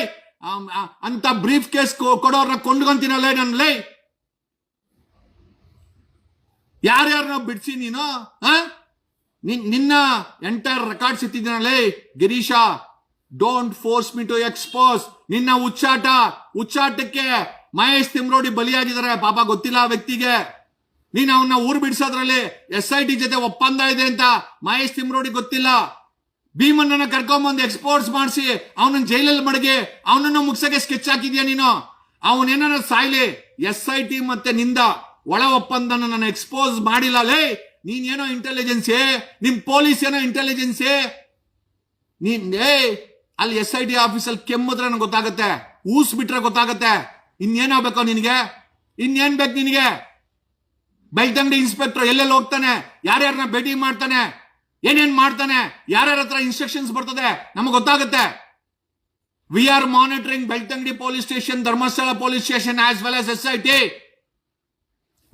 ಅಂತ ಬ್ರೀಫ್ ಕೇಸ್ ಕೊಡೋರ್ನ ಕೊಂಡ್ಕೊಂತೀನಲ್ಲೇ ನನ್ನ ಲೇ ಯಾರ್ಯಾರನ್ನ ಬಿಡಿಸಿ ನೀನು? ನಿನ್ನ entire records ಇತ್ತಿದ್ದೀನಲ್ಲೇ Girisha don't force me to expose ನಿನ್ನ ಉಚ್ಚಾಟ, ಉಚ್ಚಾಟಕ್ಕೆ ಮಹೇಶ್ ತಿಮ್ರೋಡಿ ಬಲಿಯಾಗಿದ್ದಾರೆ. ಪಾಪ ಗೊತ್ತಿಲ್ಲ ಆ ವ್ಯಕ್ತಿಗೆ. ನೀನು ಅವನ್ನ ಊರು ಬಿಡ್ಸೋದ್ರಲ್ಲಿ ಎಸ್ ಐ ಟಿ ಜೊತೆ ಒಪ್ಪಂದ ಇದೆ ಅಂತ ಮಹೇಶ್ ತಿಮ್ರೋಡಿ ಗೊತ್ತಿಲ್ಲ. ಭೀಮಣ್ಣನ ಕರ್ಕೊಂಬಂದು ಎಕ್ಸ್ಪೋರ್ಟ್ಸ್ ಮಾಡಿಸಿ, ಅವನನ್ನ ಜೈಲಲ್ಲಿ ಮಡಗಿ, ಅವನನ್ನ ಮುಗ್ಸಕ್ಕೆ ಸ್ಕೆಚ್ ಹಾಕಿದ್ಯಾ ನೀನು? ಅವನೇನ ಸಾಯ್ಲಿ ಎಸ್ ಐ ಟಿ ಮತ್ತೆ ನಿಂದ. ಒಳ ಒಪ್ಪಂದನ ನಾನು ಎಕ್ಸ್ಪೋಸ್ ಮಾಡಿಲ್ಲ. ಲೇ, ನೀನೇನೋ ಇಂಟೆಲಿಜೆನ್ಸಿ ನಿಮ್ ಪೊಲೀಸ್ ಏನೋ ಇಂಟೆಲಿಜೆನ್ಸಿ ನೀನ್ ಏ ಅಲ್ಲಿ ಎಸ್ ಐ ಟಿ ಆಫೀಸಲ್ಲಿ ಕೆಮ್ಮಿದ್ರೆ ನನಗೆ ಗೊತ್ತಾಗತ್ತೆ. ಊಸ್ ಬಿಟ್ರೆ ಗೊತ್ತಾಗತ್ತೆ. ಬೇಕೋ ನಿನಗೆ? ಇನ್ನೇನ್ ಬೇಕು ನಿನಗೆ? ಬೆಳ್ತಂಗಡಿ ಇನ್ಸ್ಪೆಕ್ಟರ್ ಎಲ್ಲೆಲ್ಲಿ ಹೋಗ್ತಾನೆ? ಯಾರ್ಯಾರನ್ನ ಭೇಟಿ ಮಾಡ್ತಾನೆ? ಏನೇನ್ ಮಾಡ್ತಾನೆ? ಯಾರ್ಯಾರ ಹತ್ರ ಇನ್ಸ್ಟ್ರಕ್ಷನ್ಸ್ ಬರ್ತದೆ? ನಮಗೆ ಗೊತ್ತಾಗುತ್ತೆ. We are monitoring Belthangady police station Dharmasthala police station as well as S I T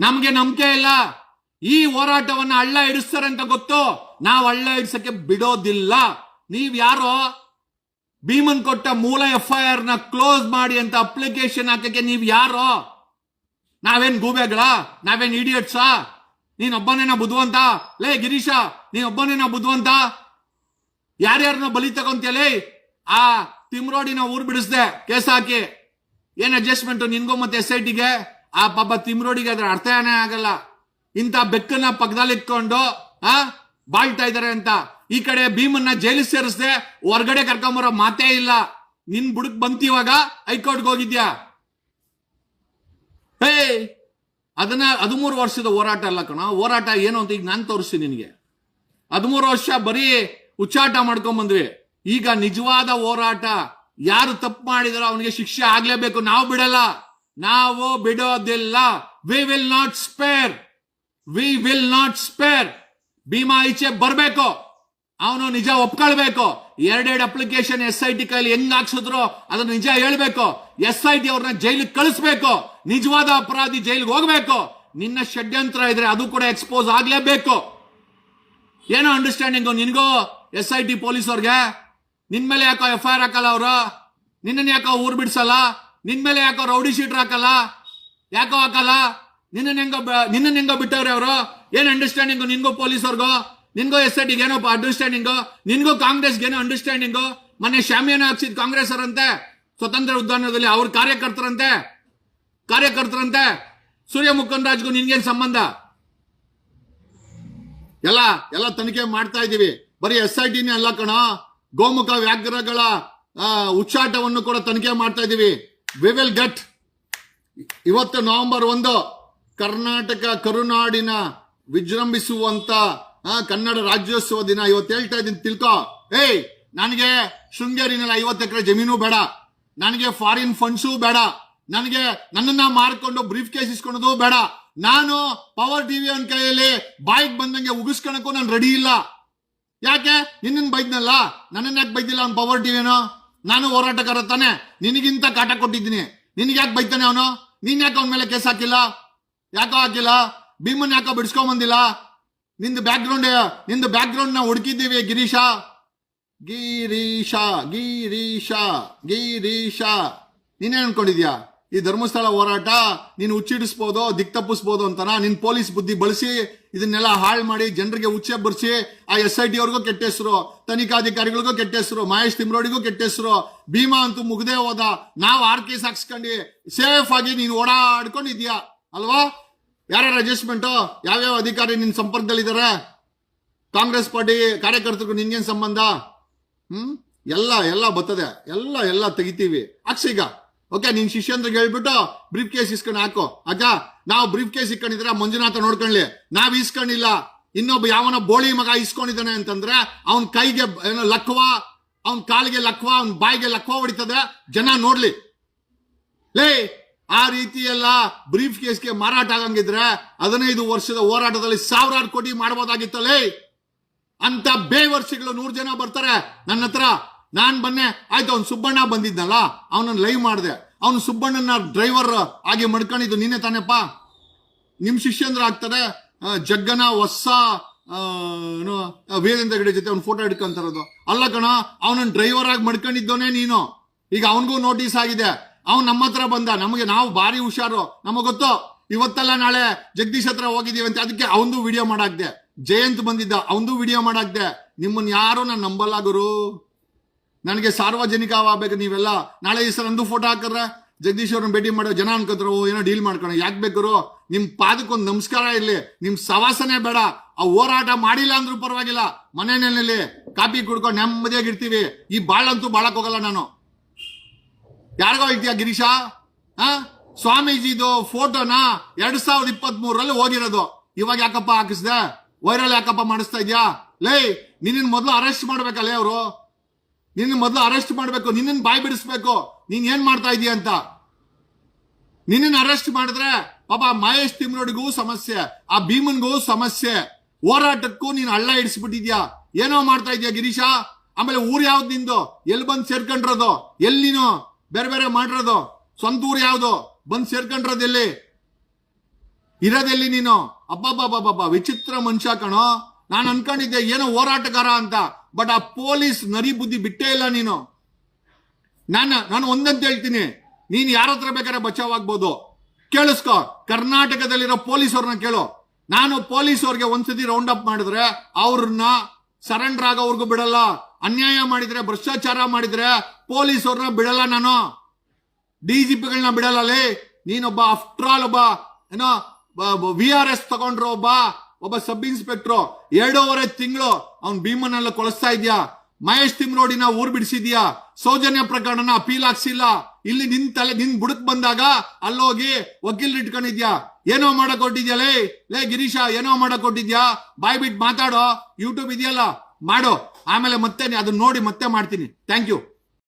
ನಮ್ಗೆ ನಂಬಿಕೆ ಇಲ್ಲ. ಈ ಹೋರಾಟವನ್ನ ಹಳ್ಳ ಇಡಿಸ್ತಾರೆ ಅಂತ ಗೊತ್ತು. ನಾವು ಹಳ್ಳ ಇಡ್ಸಕ್ಕೆ ಬಿಡೋದಿಲ್ಲ. ನೀವ್ ಯಾರೋ ಭೀಮನ್ ಕೊಟ್ಟ ಮೂಲ ಎಫ್ ಐ ಆರ್ನ ಕ್ಲೋಸ್ ಮಾಡಿ ಅಂತ ಅಪ್ಲಿಕೇಶನ್ ಹಾಕಕ್ಕೆ ನೀವ್ ಯಾರೋ? ನಾವೇನ್ ಗೂಬೆಗಳ? ನಾವೇನ್ ಇಡಿಯಟ್ಸಾ ನೀನೊಬ್ಬನೇನ ಬುದ್ಧಿವಂತ? ಲೇ ಗಿರೀಶ, ನೀನ್ ಒಬ್ಬನೇನ ಬುದ್ಧಿವಂತ? ಯಾರ್ಯಾರನ್ನ ಬಲಿ ತಗೊಂತೇಳಿ ಆ ತಿಮ್ರೋಡಿನ ಊರ್ ಬಿಡಿಸ್ದೆ, ಕೇಸ್ ಹಾಕಿ. ಏನ್ ಅಡ್ಜಸ್ಟ್ಮೆಂಟ್ ನಿನ್ಗೂ ಮತ್ತೆ ಎಸ್ ಐ ಟಿಗೆ ಆ ಪಾಪ ತಿಮ್ರೋಡಿಗೆ ಅದ್ರ ಅರ್ಥ ಏನೇ ಆಗಲ್ಲ. ಇಂಥ ಬೆಕ್ಕನ್ನ ಪಕ್ಕದಲ್ಲಿ ಇಟ್ಕೊಂಡು, ಆ, ಬಾಳ್ತಾ ಇದಾರೆ ಅಂತ. ಈ ಕಡೆ ಭೀಮನ್ನ ಜೈಲಿಗೆ ಸೇರಿಸ್ದೆ ಹೊರಗಡೆ ಕರ್ಕೊಂಬರೋ ಮಾತೇ ಇಲ್ಲ. ನಿನ್ ಬುಡಕ್ ಬಂತಿವಾಗ ಹೈಕೋರ್ಟ್ಗೆ ಹೋಗಿದ್ಯಾ? ಹೇ ಅದನ್ನ ಹದಿಮೂರು ವರ್ಷದ ಹೋರಾಟ ಅಲ್ಲ ಕಣ. ಹೋರಾಟ ಏನು ಅಂತ ಈಗ ನಾನು ತೋರಿಸ್ತೀನಿ ನಿನಗೆ. ಹದಿಮೂರು ವರ್ಷ ಬರೀ ಉಚ್ಚಾಟ ಮಾಡ್ಕೊಂಡ್ ಬಂದ್ವಿ. ಈಗ ನಿಜವಾದ ಹೋರಾಟ. ಯಾರು ತಪ್ಪು ಮಾಡಿದಾರೋ ಅವನಿಗೆ ಶಿಕ್ಷೆ ಆಗ್ಲೇಬೇಕು. ನಾವು ಬಿಡಲ್ಲ. ನಾವು ಬಿಡೋದಿಲ್ಲ. We will not spare we will not spare Bhima ಈಚೆ ಬರಬೇಕು. ಅವನು ನಿಜ ಒಪ್ಕೊಳ್ಬೇಕು. ಎರಡೆರಡು ಅಪ್ಲಿಕೇಶನ್ ಎಸ್ ಐ ಟಿ ಕೈಲಿ ಹೆಂಗ್ ಹಾಕ್ಸಿದ್ರು ಅದನ್ನ ನಿಜ ಹೇಳ್ಬೇಕು. ಎಸ್ ಐ ಟಿ ಅವ್ರನ್ನ ಜೈಲಿಗೆ ಕಳಿಸ್ಬೇಕು. ನಿಜವಾದ ಅಪರಾಧಿ ಜೈಲಿಗೆ ಹೋಗ್ಬೇಕು. ನಿನ್ನ ಷಡ್ಯಂತ್ರ ಇದ್ರೆ ಅದು ಕೂಡ ಎಕ್ಸ್ಪೋಸ್ ಆಗ್ಲೇಬೇಕು. ಏನೋ ಅಂಡರ್ಸ್ಟ್ಯಾಂಡಿಂಗ್ ನಿನ್ಗೂ ಎಸ್ ಐ ಟಿ ಪೊಲೀಸ್ ಅವ್ರಿಗೆ? ನಿನ್ ಮೇಲೆ ಯಾಕೋ ಎಫ್ ಐ ಆರ್ ಹಾಕಲ್ಲ ಅವರು? ನಿನ್ನ ಯಾಕೋ ಊರ್ ಬಿಡ್ಸಲ್ಲ? ನಿನ್ ಮೇಲೆ ಯಾಕೋ ರೌಡಿ ಶೀಟರ್ ಹಾಕಲ್ಲ? ಯಾಕೋ ಹಾಕಲ್ಲ? ನಿನ್ನ ಹೆಂಗೋ ನಿನ್ನನ್ ಹೆಂಗೋ ಬಿಟ್ಟವ್ರೆ ಅವರು? ಏನು ಅಂಡರ್ಸ್ಟ್ಯಾಂಡಿಂಗು ನಿನ್ಗೂ ಪೊಲೀಸ್ ನಿನ್ಗೋ ಎಸ್ ಐ ಏನೋ ಅಂಡರ್ಸ್ಟ್ಯಾಂಡಿಂಗು ನಿನ್ಗೂ ಕಾಂಗ್ರೆಸ್ಗೆ ಏನೋ ಅಂಡರ್ಸ್ಟ್ಯಾಂಡಿಂಗು ಮೊನ್ನೆ ಶಾಮಿಯಾನ ಹಾಕ್ಸಿದ್ ಕಾಂಗ್ರೆಸ್ ಅವರಂತೆ. ಸ್ವತಂತ್ರ ಉದ್ಯಾನದಲ್ಲಿ ಅವ್ರ ಕಾರ್ಯಕರ್ತರಂತೆ. ಕಾರ್ಯಕರ್ತರಂತೆ. ಸೂರ್ಯ ಮುಖಂಡರಾಜ್ಗೂ ನಿನ್ಗೇನ್ ಸಂಬಂಧ? ಎಲ್ಲ ಎಲ್ಲ ತನಿಖೆ ಮಾಡ್ತಾ ಇದೀವಿ ಬರೀ ಎಸ್ ಐ ಟಿನೇ ಅಲ್ಲ ಕಣ. ಗೋಮುಖ ವ್ಯಾಘ್ರಗಳ ಉಚ್ಚಾಟವನ್ನು ಕೂಡ ತನಿಖೆ ಮಾಡ್ತಾ ಇದೀವಿ ವಿ ವಿಲ್ ಗೆಟ್ ಇವತ್ತು ನವೆಂಬರ್ ಒಂದು ಕರ್ನಾಟಕ ಕರುನಾಡಿನ ವಿಜೃಂಭಿಸುವಂತ ಕನ್ನಡ ರಾಜ್ಯೋತ್ಸವ ದಿನ. ಇವತ್ತು ಹೇಳ್ತಾ ಇದ್ದೀನಿ, ತಿಳ್ಕೊ. ಏಯ್, ನನಗೆ ಶೃಂಗೇರಿನಲ್ಲಿ ಐವತ್ತು ಎಕರೆ ಜಮೀನು ಬೇಡ. ನನಗೆ ಫಾರಿನ್ ಫಂಡ್ಸು ಬೇಡ. ನನಗೆ ನನ್ನನ್ನ ಮಾರ್ಕೊಂಡು ಬ್ರೀಫ್ ಕೇಸ್ ಇಸ್ಕೊಳೋದು ಬೇಡ. ನಾನು ಪವರ್ ಟಿವಿ ಅವನ ಕೈಯಲ್ಲಿ ಬೈಕ್ ಬಂದಂಗೆ ಉಗಿಸ್ಕೊಳಕ್ಕೂ ನಾನು ರೆಡಿ ಇಲ್ಲ. ಯಾಕೆ? ನಿನ್ನ ಬೈದ್ನಲ್ಲ? ನನ್ನನ್ನ ಯಾಕೆ ಬೈದಿಲ್ಲ ಅವ್ನು ಪವರ್ ಟಿವಿನೋ ನಾನು ಹೋರಾಟಗಾರ ತಾನೆ. ನಿನಗಿಂತ ಕಾಟ ಕೊಟ್ಟಿದ್ದೀನಿ. ನಿನಗೆ ಯಾಕೆ ಬೈತಾನೆ ಅವನು? ನೀನ್ ಯಾಕೆ ಅವನ ಮೇಲೆ ಕೇಸ್ ಹಾಕಿಲ್ಲ? ಯಾಕೋ ಹಾಕಿಲ್ಲ? ಭೀಮನ್ ಯಾಕೋ ಬಿಡಿಸ್ಕೊಂಡ್ ಬಂದಿಲ್ಲ? ನಿಂದು ಬ್ಯಾಕ್ ಗ್ರೌಂಡ್ ನಿಂದು ಬ್ಯಾಕ್ ಗ್ರೌಂಡ್ನ ಹುಡುಕಿದ್ದೀವಿ ಗಿರೀಶ. ಗಿರೀಶ ಗಿರೀಶ ಗಿರೀಶ. ನೀನೇನ್ ಅನ್ಕೊಂಡಿದ್ಯಾ? ಈ ಧರ್ಮಸ್ಥಳ ಹೋರಾಟ, ನೀನು ಹುಚ್ಚಿಡಿಸ್ಬೋದು ದಿಕ್ ತಪ್ಪಿಸ್ಬೋದು ಅಂತನಾ? ನಿನ್ ಪೊಲೀಸ್ ಬುದ್ಧಿ ಬಳಸಿ ಇದನ್ನೆಲ್ಲ ಹಾಳು ಮಾಡಿ ಜನರಿಗೆ ಉಚ್ಚೆ ಬರ್ಸಿ ಆ ಎಸ್ ಐ ಟಿ ಅವ್ರಿಗೂ ಕೆಟ್ಟ ಹೆಸರು, ತನಿಖಾಧಿಕಾರಿಗಳಿಗೂ ಕೆಟ್ಟ ಹೆಸರು, ಮಹೇಶ್ ತಿಮ್ರೋಡಿಗೂ ಕೆಟ್ಟ ಹೆಸರು, ಭೀಮಾ ಅಂತೂ ಮುಗ್ದೇ ಹೋದ, ನಾವು ಆರ್ ಕೇಸ್ ಹಾಕ್ಸ್ಕೊಂಡು ಸೇಫ್ ಆಗಿ ನೀನು ಓಡಾಡ್ಕೊಂಡಿದ್ಯಾ? ಅಲ್ವಾ? ಯಾರ್ಯಾರ ಅಡ್ಜಸ್ಟ್ಮೆಂಟು ಯಾವ್ಯಾವ ಅಧಿಕಾರಿ ನಿನ್ನ ಸಂಪರ್ಕದಲ್ಲಿದ್ದಾರೆ ಕಾಂಗ್ರೆಸ್ ಪಾರ್ಟಿ ಕಾರ್ಯಕರ್ತರಿಗೂ ನಿನ್ಗೇನು ಸಂಬಂಧ? ಹ್ಮ್? ಎಲ್ಲ ಎಲ್ಲ ಬರ್ತದೆ. ಎಲ್ಲ ಎಲ್ಲ ತೆಗಿತೀವಿ. ಹಾಕ್ಸೀಗ ಓಕೆ, ನಿನ್ ಶಿಷ್ಯಂದ್ರಿಗೆ ಹೇಳ್ಬಿಟ್ಟು ಬ್ರೀಫ್ ಕೇಸ್ ಇಸ್ಕೊಂಡು ಹಾಕೋ ಅಕ್ಕ ನಾವು ಬ್ರೀಫ್ ಕೇಸ್ ಇಸ್ಕೊಂಡಿದ್ರೆ ಮಂಜುನಾಥ ನೋಡ್ಕೊಳ್ಳಿ. ನಾವ್ ಇಸ್ಕೊಂಡಿಲ್ಲ. ಇನ್ನೊಬ್ಬ ಯಾವನ ಬೋಳಿ ಮಗ ಇಸ್ಕೊಂಡಿದ್ದಾನೆ ಅಂತಂದ್ರೆ ಅವನ್ ಕೈಗೆ ಏನೋ ಲಕ್ವ, ಅವನ್ ಕಾಲಿಗೆ ಲಕ್ವ, ಅವನ್ ಬಾಯಿಗೆ ಲಕ್ವ ಹೊಡಿತದೆ ಜನ ನೋಡ್ಲಿ. ಲೇ, ಆ ರೀತಿ ಎಲ್ಲ ಬ್ರೀಫ್ ಕೇಸ್ಗೆ ಮಾರಾಟ ಆಗಂಗಿದ್ರೆ ಹದಿನೈದು ವರ್ಷದ ಹೋರಾಟದಲ್ಲಿ ಸಾವಿರಾರು ಕೋಟಿ ಮಾಡಬಹುದಾಗಿತ್ತಲೇ ಅಂತ ವರ್ಷಗಳು ನೂರು ಜನ ಬರ್ತಾರೆ. ನನ್ನ ಹತ್ರ ನಾನ್ ಬನ್ನೆ ಆಯ್ತು, ಅವ್ನು ಸುಬ್ಬಣ್ಣ ಬಂದಿದ್ದಲ್ಲ, ಅವನನ್ನು ಲೈವ್ ಮಾಡಿದೆ. ಅವನು ಸುಬ್ಬಣ್ಣನ ಡ್ರೈವರ್ ಆಗಿ ಮಡ್ಕೊಂಡಿದ್ದು ನಿನ್ನೆ ತಾನೇಪ್ಪ. ನಿಮ್ಮ ಶಿಷ್ಯಂದ್ರ ಆಗ್ತಾರೆ ಜಗ್ಗನ, ಹೊಸ ಏನು ವೀರೇಂದ್ರ ಹೆಗಡೆ ಜೊತೆ ಅವ್ನು ಫೋಟೋ ಹಿಡ್ಕೊಂತಾರದು ಅಲ್ಲ ಕಣ, ಅವನನ್ನ ಡ್ರೈವರ್ ಆಗಿ ಮಡ್ಕೊಂಡಿದ್ದೋನೆ ನೀನು. ಈಗ ಅವನಿಗೂ ನೋಟಿಸ್ ಆಗಿದೆ. ಅವ್ನು ನಮ್ಮ ಹತ್ರ ಬಂದ, ನಮಗೆ ನಾವು ಭಾರಿ ಹುಷಾರು. ನಮಗೆ ಗೊತ್ತು, ಇವತ್ತಲ್ಲ ನಾಳೆ ಜಗದೀಶ್ ಹತ್ರ ಹೋಗಿದ್ದೀವಿ ಅಂತ, ಅದಕ್ಕೆ ಅವಂದು ವಿಡಿಯೋ ಮಾಡಾಕ್ದೆ. ಜಯಂತ್ ಬಂದಿದ್ದ ಅವಂದು ವಿಡಿಯೋ ಮಾಡಾಕ್ದೆ. ನಿಮ್ಮನ್ನ ಯಾರು ನಾನು ನಂಬಲ್ಲ ಗುರು. ನನಗೆ ಸಾರ್ವಜನಿಕವಾಗಬೇಕು ನೀವೆಲ್ಲ? ನಾಳೆ ಈ ಸಲ ನಂದು ಫೋಟೋ ಹಾಕಿದ್ರೆ ಜಗದೀಶ್ ಅವ್ರನ್ನ ಭೇಟಿ ಮಾಡೋ ಜನ ಅನ್ಕೋತಾರ ಏನೋ ಡೀಲ್ ಮಾಡ್ಕೊಳ ಯಾಕೆ ಬೇಕಾರು ನಿಮ್ ಪಾದಕ್ಕೊಂದು ನಮಸ್ಕಾರ ಇರಲಿ. ನಿಮ್ ಸವಾಸನೆ ಬೇಡ. ಆ ಹೋರಾಟ ಮಾಡಿಲ್ಲ ಅಂದ್ರೂ ಪರವಾಗಿಲ್ಲ. ಮನೆಯಲ್ಲಿ ಕಾಪಿ ಕುಡ್ಕೊಂಡು ನೆಮ್ಮದಿಯಾಗಿರ್ತೀವಿ ಈ ಬಾಳಂತೂ ಬಾಳಕ್ ಹೋಗಲ್ಲ ನಾನು. ಯಾರಿಗೋ ಇದ್ಯಾ ಗಿರೀಶ? ಆ ಸ್ವಾಮೀಜಿದು ಫೋಟೋನ ಎರಡ್ ಸಾವಿರದ ಇಪ್ಪತ್ತ್ ಮೂರರಲ್ಲಿ ಹೋಗಿರೋದು. ಇವಾಗ ಯಾಕಪ್ಪ ಹಾಕಿಸ್ದೆ? ವೈರಲ್ ಯಾಕಪ್ಪ ಮಾಡಿಸ್ತಾ ಇದ್ಯಾ? ಲೇ ನಿನ್ನ ಮೊದಲು ಅರೆಸ್ಟ್ ಮಾಡ್ಬೇಕಲ್ಲೇ ಅವರು. ನಿನ್ನ ಮೊದಲು ಅರೆಸ್ಟ್ ಮಾಡಬೇಕು ನಿನ್ನ ಬಾಯಿ ಬಿಡಿಸ್ಬೇಕು, ನೀನ್ ಏನ್ ಮಾಡ್ತಾ ಇದೀಯ ಅಂತ? ನಿನ್ನ ಅರೆಸ್ಟ್ ಮಾಡಿದ್ರೆ, ಪಾಪ ಮಹೇಶ್ ತಿಮ್ಮನೋಡಿಗೂ ಸಮಸ್ಯೆ, ಆ ಭೀಮನ್ಗೂ ಸಮಸ್ಯೆ. ಹೋರಾಟಕ್ಕೂ ನೀನ್ ಹಳ್ಳ ಇಡಿಸ್ಬಿಟ್ಟಿದ್ಯಾ ಏನೋ ಮಾಡ್ತಾ ಇದೀಯ ಗಿರೀಶ? ಆಮೇಲೆ ಊರ್ ಯಾವ್ದು ನಿಂದು? ಎಲ್ಲಿ ಬಂದು ಸೇರ್ಕೊಂಡಿರೋದು? ಎಲ್ಲಿ ನೀನು? ಬೇರೆ ಬೇರೆ ಮಾಡಿರೋದು? ಸ್ವಂತ ಊರು ಯಾವ್ದು? ಬಂದು ಸೇರ್ಕೊಂಡಿರೋದು ಎಲ್ಲಿ? ಇರೋದೆಲ್ಲಿ ನೀನು? ಅಬ್ಬಬ್ಬಬ್ಬಬ್ಬ ವಿಚಿತ್ರ ಮನುಷ್ಯ ಕಣೋ. ನಾನು ಅನ್ಕೊಂಡಿದ್ದೆ, ಏನೋ ಹೋರಾಟಗಾರ ಅಂತ. ಬಟ್ ಆ ಪೊಲೀಸ್ ನರಿ ಬುದ್ಧಿ ಬಿಟ್ಟೇ ಇಲ್ಲ ನೀನು. ನಾನು ನಾನು ಒಂದಂತ ಹೇಳ್ತೀನಿ. ನೀನು ಯಾರ ಹತ್ರ ಬೇಕಾದ್ರೆ ಬಚಾವಾಗ್ಬೋದು ಕೇಳಿಸ್ಕೊ, ಕರ್ನಾಟಕದಲ್ಲಿರೋ ಪೊಲೀಸ್ ಅವ್ರನ್ನ ಕೇಳು. ನಾನು ಪೊಲೀಸ್ ಅವ್ರಿಗೆ ಒಂದ್ಸತಿ ರೌಂಡ್ ಅಪ್ ಮಾಡಿದ್ರೆ ಅವ್ರನ್ನ ಸರೆಂಡರ್ ಆಗೋವ್ರಿಗೂ ಬಿಡಲ್ಲ. ಅನ್ಯಾಯ ಮಾಡಿದ್ರೆ, ಭ್ರಷ್ಟಾಚಾರ ಮಾಡಿದ್ರೆ ಪೊಲೀಸ್ ಅವ್ರನ್ನ ಬಿಡಲ್ಲ ನಾನು. ಡಿ ಜಿ ಪಿಗಳನ್ನ ಬಿಡಲ್ಲ ನೀನೊಬ್ಬ ಆಫ್ಟರ್ ಆಲ್ ಒಬ್ಬ, ಏನೋ ವಿ ಆರ್ ಎಸ್ ತಗೊಂಡ್ರು ಒಬ್ಬ ಒಬ್ಬ ಸಬ್ ಇನ್ಸ್ಪೆಕ್ಟ್ರು ಎರಡೂವರೆ ತಿಂಗಳು ಅವ್ನ್ ಭೀಮನೆಲ್ಲ ಕೊಳಿಸ್ತಾ ಇದ್ಯಾ? ಮಹೇಶ್ ತಿಮ್ರೋಡಿನ ಊರ್ ಬಿಡಿಸಿದ್ಯಾ? ಸೌಜನ್ಯ ಪ್ರಕರಣನ ಅಪೀಲ್ ಹಾಕ್ಸಿಲ್ಲ ಇಲ್ಲಿ ನಿನ್ ತಲೆ, ನಿನ್ ಬುಡಕ್ ಬಂದಾಗ ಅಲ್ಲೋಗಿ ವಕೀಲ್ ಇಟ್ಕೊಂಡಿದ್ಯಾ? ಏನೋ ಮಾಡಕ್ ಕೊಟ್ಟಿದ್ಯಾ ಲೇ? ಲೇ ಗಿರೀಶ, ಏನೋ ಮಾಡಕ್ ಕೊಟ್ಟಿದ್ಯಾ ಬಾಯ್ ಬಿಟ್ ಮಾತಾಡೋ? ಯೂಟ್ಯೂಬ್ ಇದೆಯಲ್ಲ? ಮಾಡು. ಆಮೇಲೆ ಮತ್ತೆ ಅದನ್ನ ನೋಡಿ ಮತ್ತೆ ಮಾಡ್ತೀನಿ. Thank you